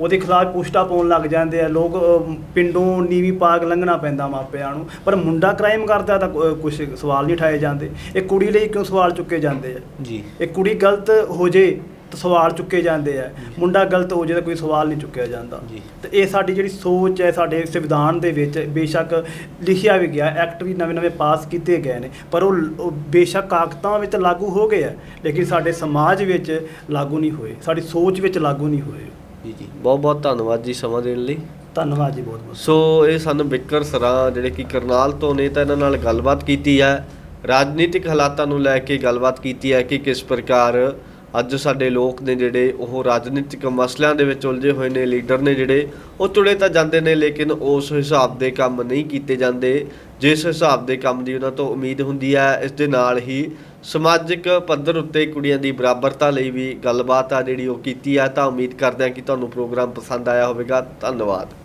ਉਹਦੇ ਖਿਲਾਫ ਪੁਸ਼ਟਾ ਪਾਉਣ ਲੱਗ ਜਾਂਦੇ ਆ ਲੋਕ ਅਹ, ਪਿੰਡੋਂ ਨੀਵੀ ਪਾਗ ਲੰਘਣਾ ਪੈਂਦਾ ਮਾਪਿਆਂ ਨੂੰ ਪਰ ਮੁੰਡਾ ਕ੍ਰਾਈਮ ਕਰਦਾ ਤਾਂ ਕੁਝ ਸਵਾਲ ਨਹੀਂ ਉਠਾਏ ਜਾਂਦੇ। ਇਹ ਕੁੜੀ ਲਈ ਕਿਉਂ ਸਵਾਲ ਚੁੱਕੇ ਜਾਂਦੇ ਆ? ਜੀ। ਇਹ ਕੁੜੀ ਗਲਤ ਹੋ ਜੇ ਸਵਾਲ ਚੁੱਕੇ ਜਾਂਦੇ ਆ। ਮੁੰਡਾ ਗਲਤ ਹੋ ਜੇ ਤਾਂ ਕੋਈ ਸਵਾਲ ਨਹੀਂ ਚੁੱਕਿਆ ਜਾਂਦਾ। ਤੇ ਇਹ ਸਾਡੀ ਜਿਹੜੀ ਸੋਚ ਹੈ ਸਾਡੇ ਸੰਵਿਧਾਨ ਦੇ ਵਿੱਚ ਬੇਸ਼ੱਕ ਲਿਖਿਆ ਵੀ ਗਿਆ ਐਕਟ ਵੀ ਨਵੇਂ-ਨਵੇਂ ਪਾਸ ਕੀਤੇ ਗਏ ਨੇ ਪਰ ਉਹ ਉਹ ਬੇਸ਼ੱਕ ਕਾਗਜ਼ਾਂ ਵਿੱਚ ਲਾਗੂ ਹੋ ਗਏ ਆ ਲੇਕਿਨ ਸਾਡੇ ਸਮਾਜ ਵਿੱਚ ਲਾਗੂ ਨਹੀਂ ਹੋਏ ਸਾਡੀ ਸੋਚ ਵਿੱਚ ਲਾਗੂ ਨਹੀਂ ਹੋਏ। ਜੀ ਜੀ। ਬਹੁਤ ਬਹੁਤ ਧੰਨਵਾਦ ਜੀ ਸਮਾਂ ਦੇਣ ਲਈ। ਧੰਨਵਾਦ ਜੀ ਬਹੁਤ ਬਹੁਤ। ਸੋ ਇਹ ਸਨ ਬਿੱਕਰ ਸਰਾਂ ਜਿਹੜੇ ਕਿ ਕਰਨਾਲ ਤੋਂ ਨੇ ਤਾਂ ਇਹਨਾਂ ਨਾਲ ਗੱਲਬਾਤ ਕੀਤੀ ਹੈ। ਰਾਜਨੀਤਿਕ ਹਾਲਾਤਾਂ ਨੂੰ ਲੈ ਕੇ ਗੱਲਬਾਤ ਕੀਤੀ ਹੈ ਕਿ ਕਿਸ ਪ੍ਰਕਾਰ ਅੱਜ ਸਾਡੇ ਲੋਕ ਨੇ ਜਿਹੜੇ ਉਹ ਰਾਜਨੀਤਿਕ ਮਸਲਿਆਂ ਦੇ ਵਿੱਚ ਉਲਝੇ ਹੋਏ ਨੇ, ਲੀਡਰ ਨੇ ਜਿਹੜੇ ਉਹ ਤੁੜੇ ਤਾਂ ਜਾਂਦੇ ਨੇ ਲੇਕਿਨ ਉਸ ਹਿਸਾਬ ਦੇ ਕੰਮ ਨਹੀਂ ਕੀਤੇ ਜਾਂਦੇ। ਜਿਸ ਹਿਸਾਬ ਦੇ ਕੰਮ ਦੀ ਉਹਨਾਂ ਤੋਂ ਉਮੀਦ ਹੁੰਦੀ ਹੈ, ਇਸ ਦੇ ਨਾਲ ਹੀ ਸਮਾਜਿਕ ਪੱਧਰ ਉੱਤੇ ਕੁੜੀਆਂ ਦੀ ਬਰਾਬਰਤਾ ਲਈ ਵੀ ਗੱਲਬਾਤ ਆ ਜਿਹੜੀ ਉਹ ਕੀਤੀ ਹੈ ਤਾਂ ਉਮੀਦ ਕਰਦੇ ਹਾਂ ਕਿ ਤੁਹਾਨੂੰ ਪ੍ਰੋਗਰਾਮ ਪਸੰਦ ਆਇਆ ਹੋਵੇਗਾ। ਧੰਨਵਾਦ।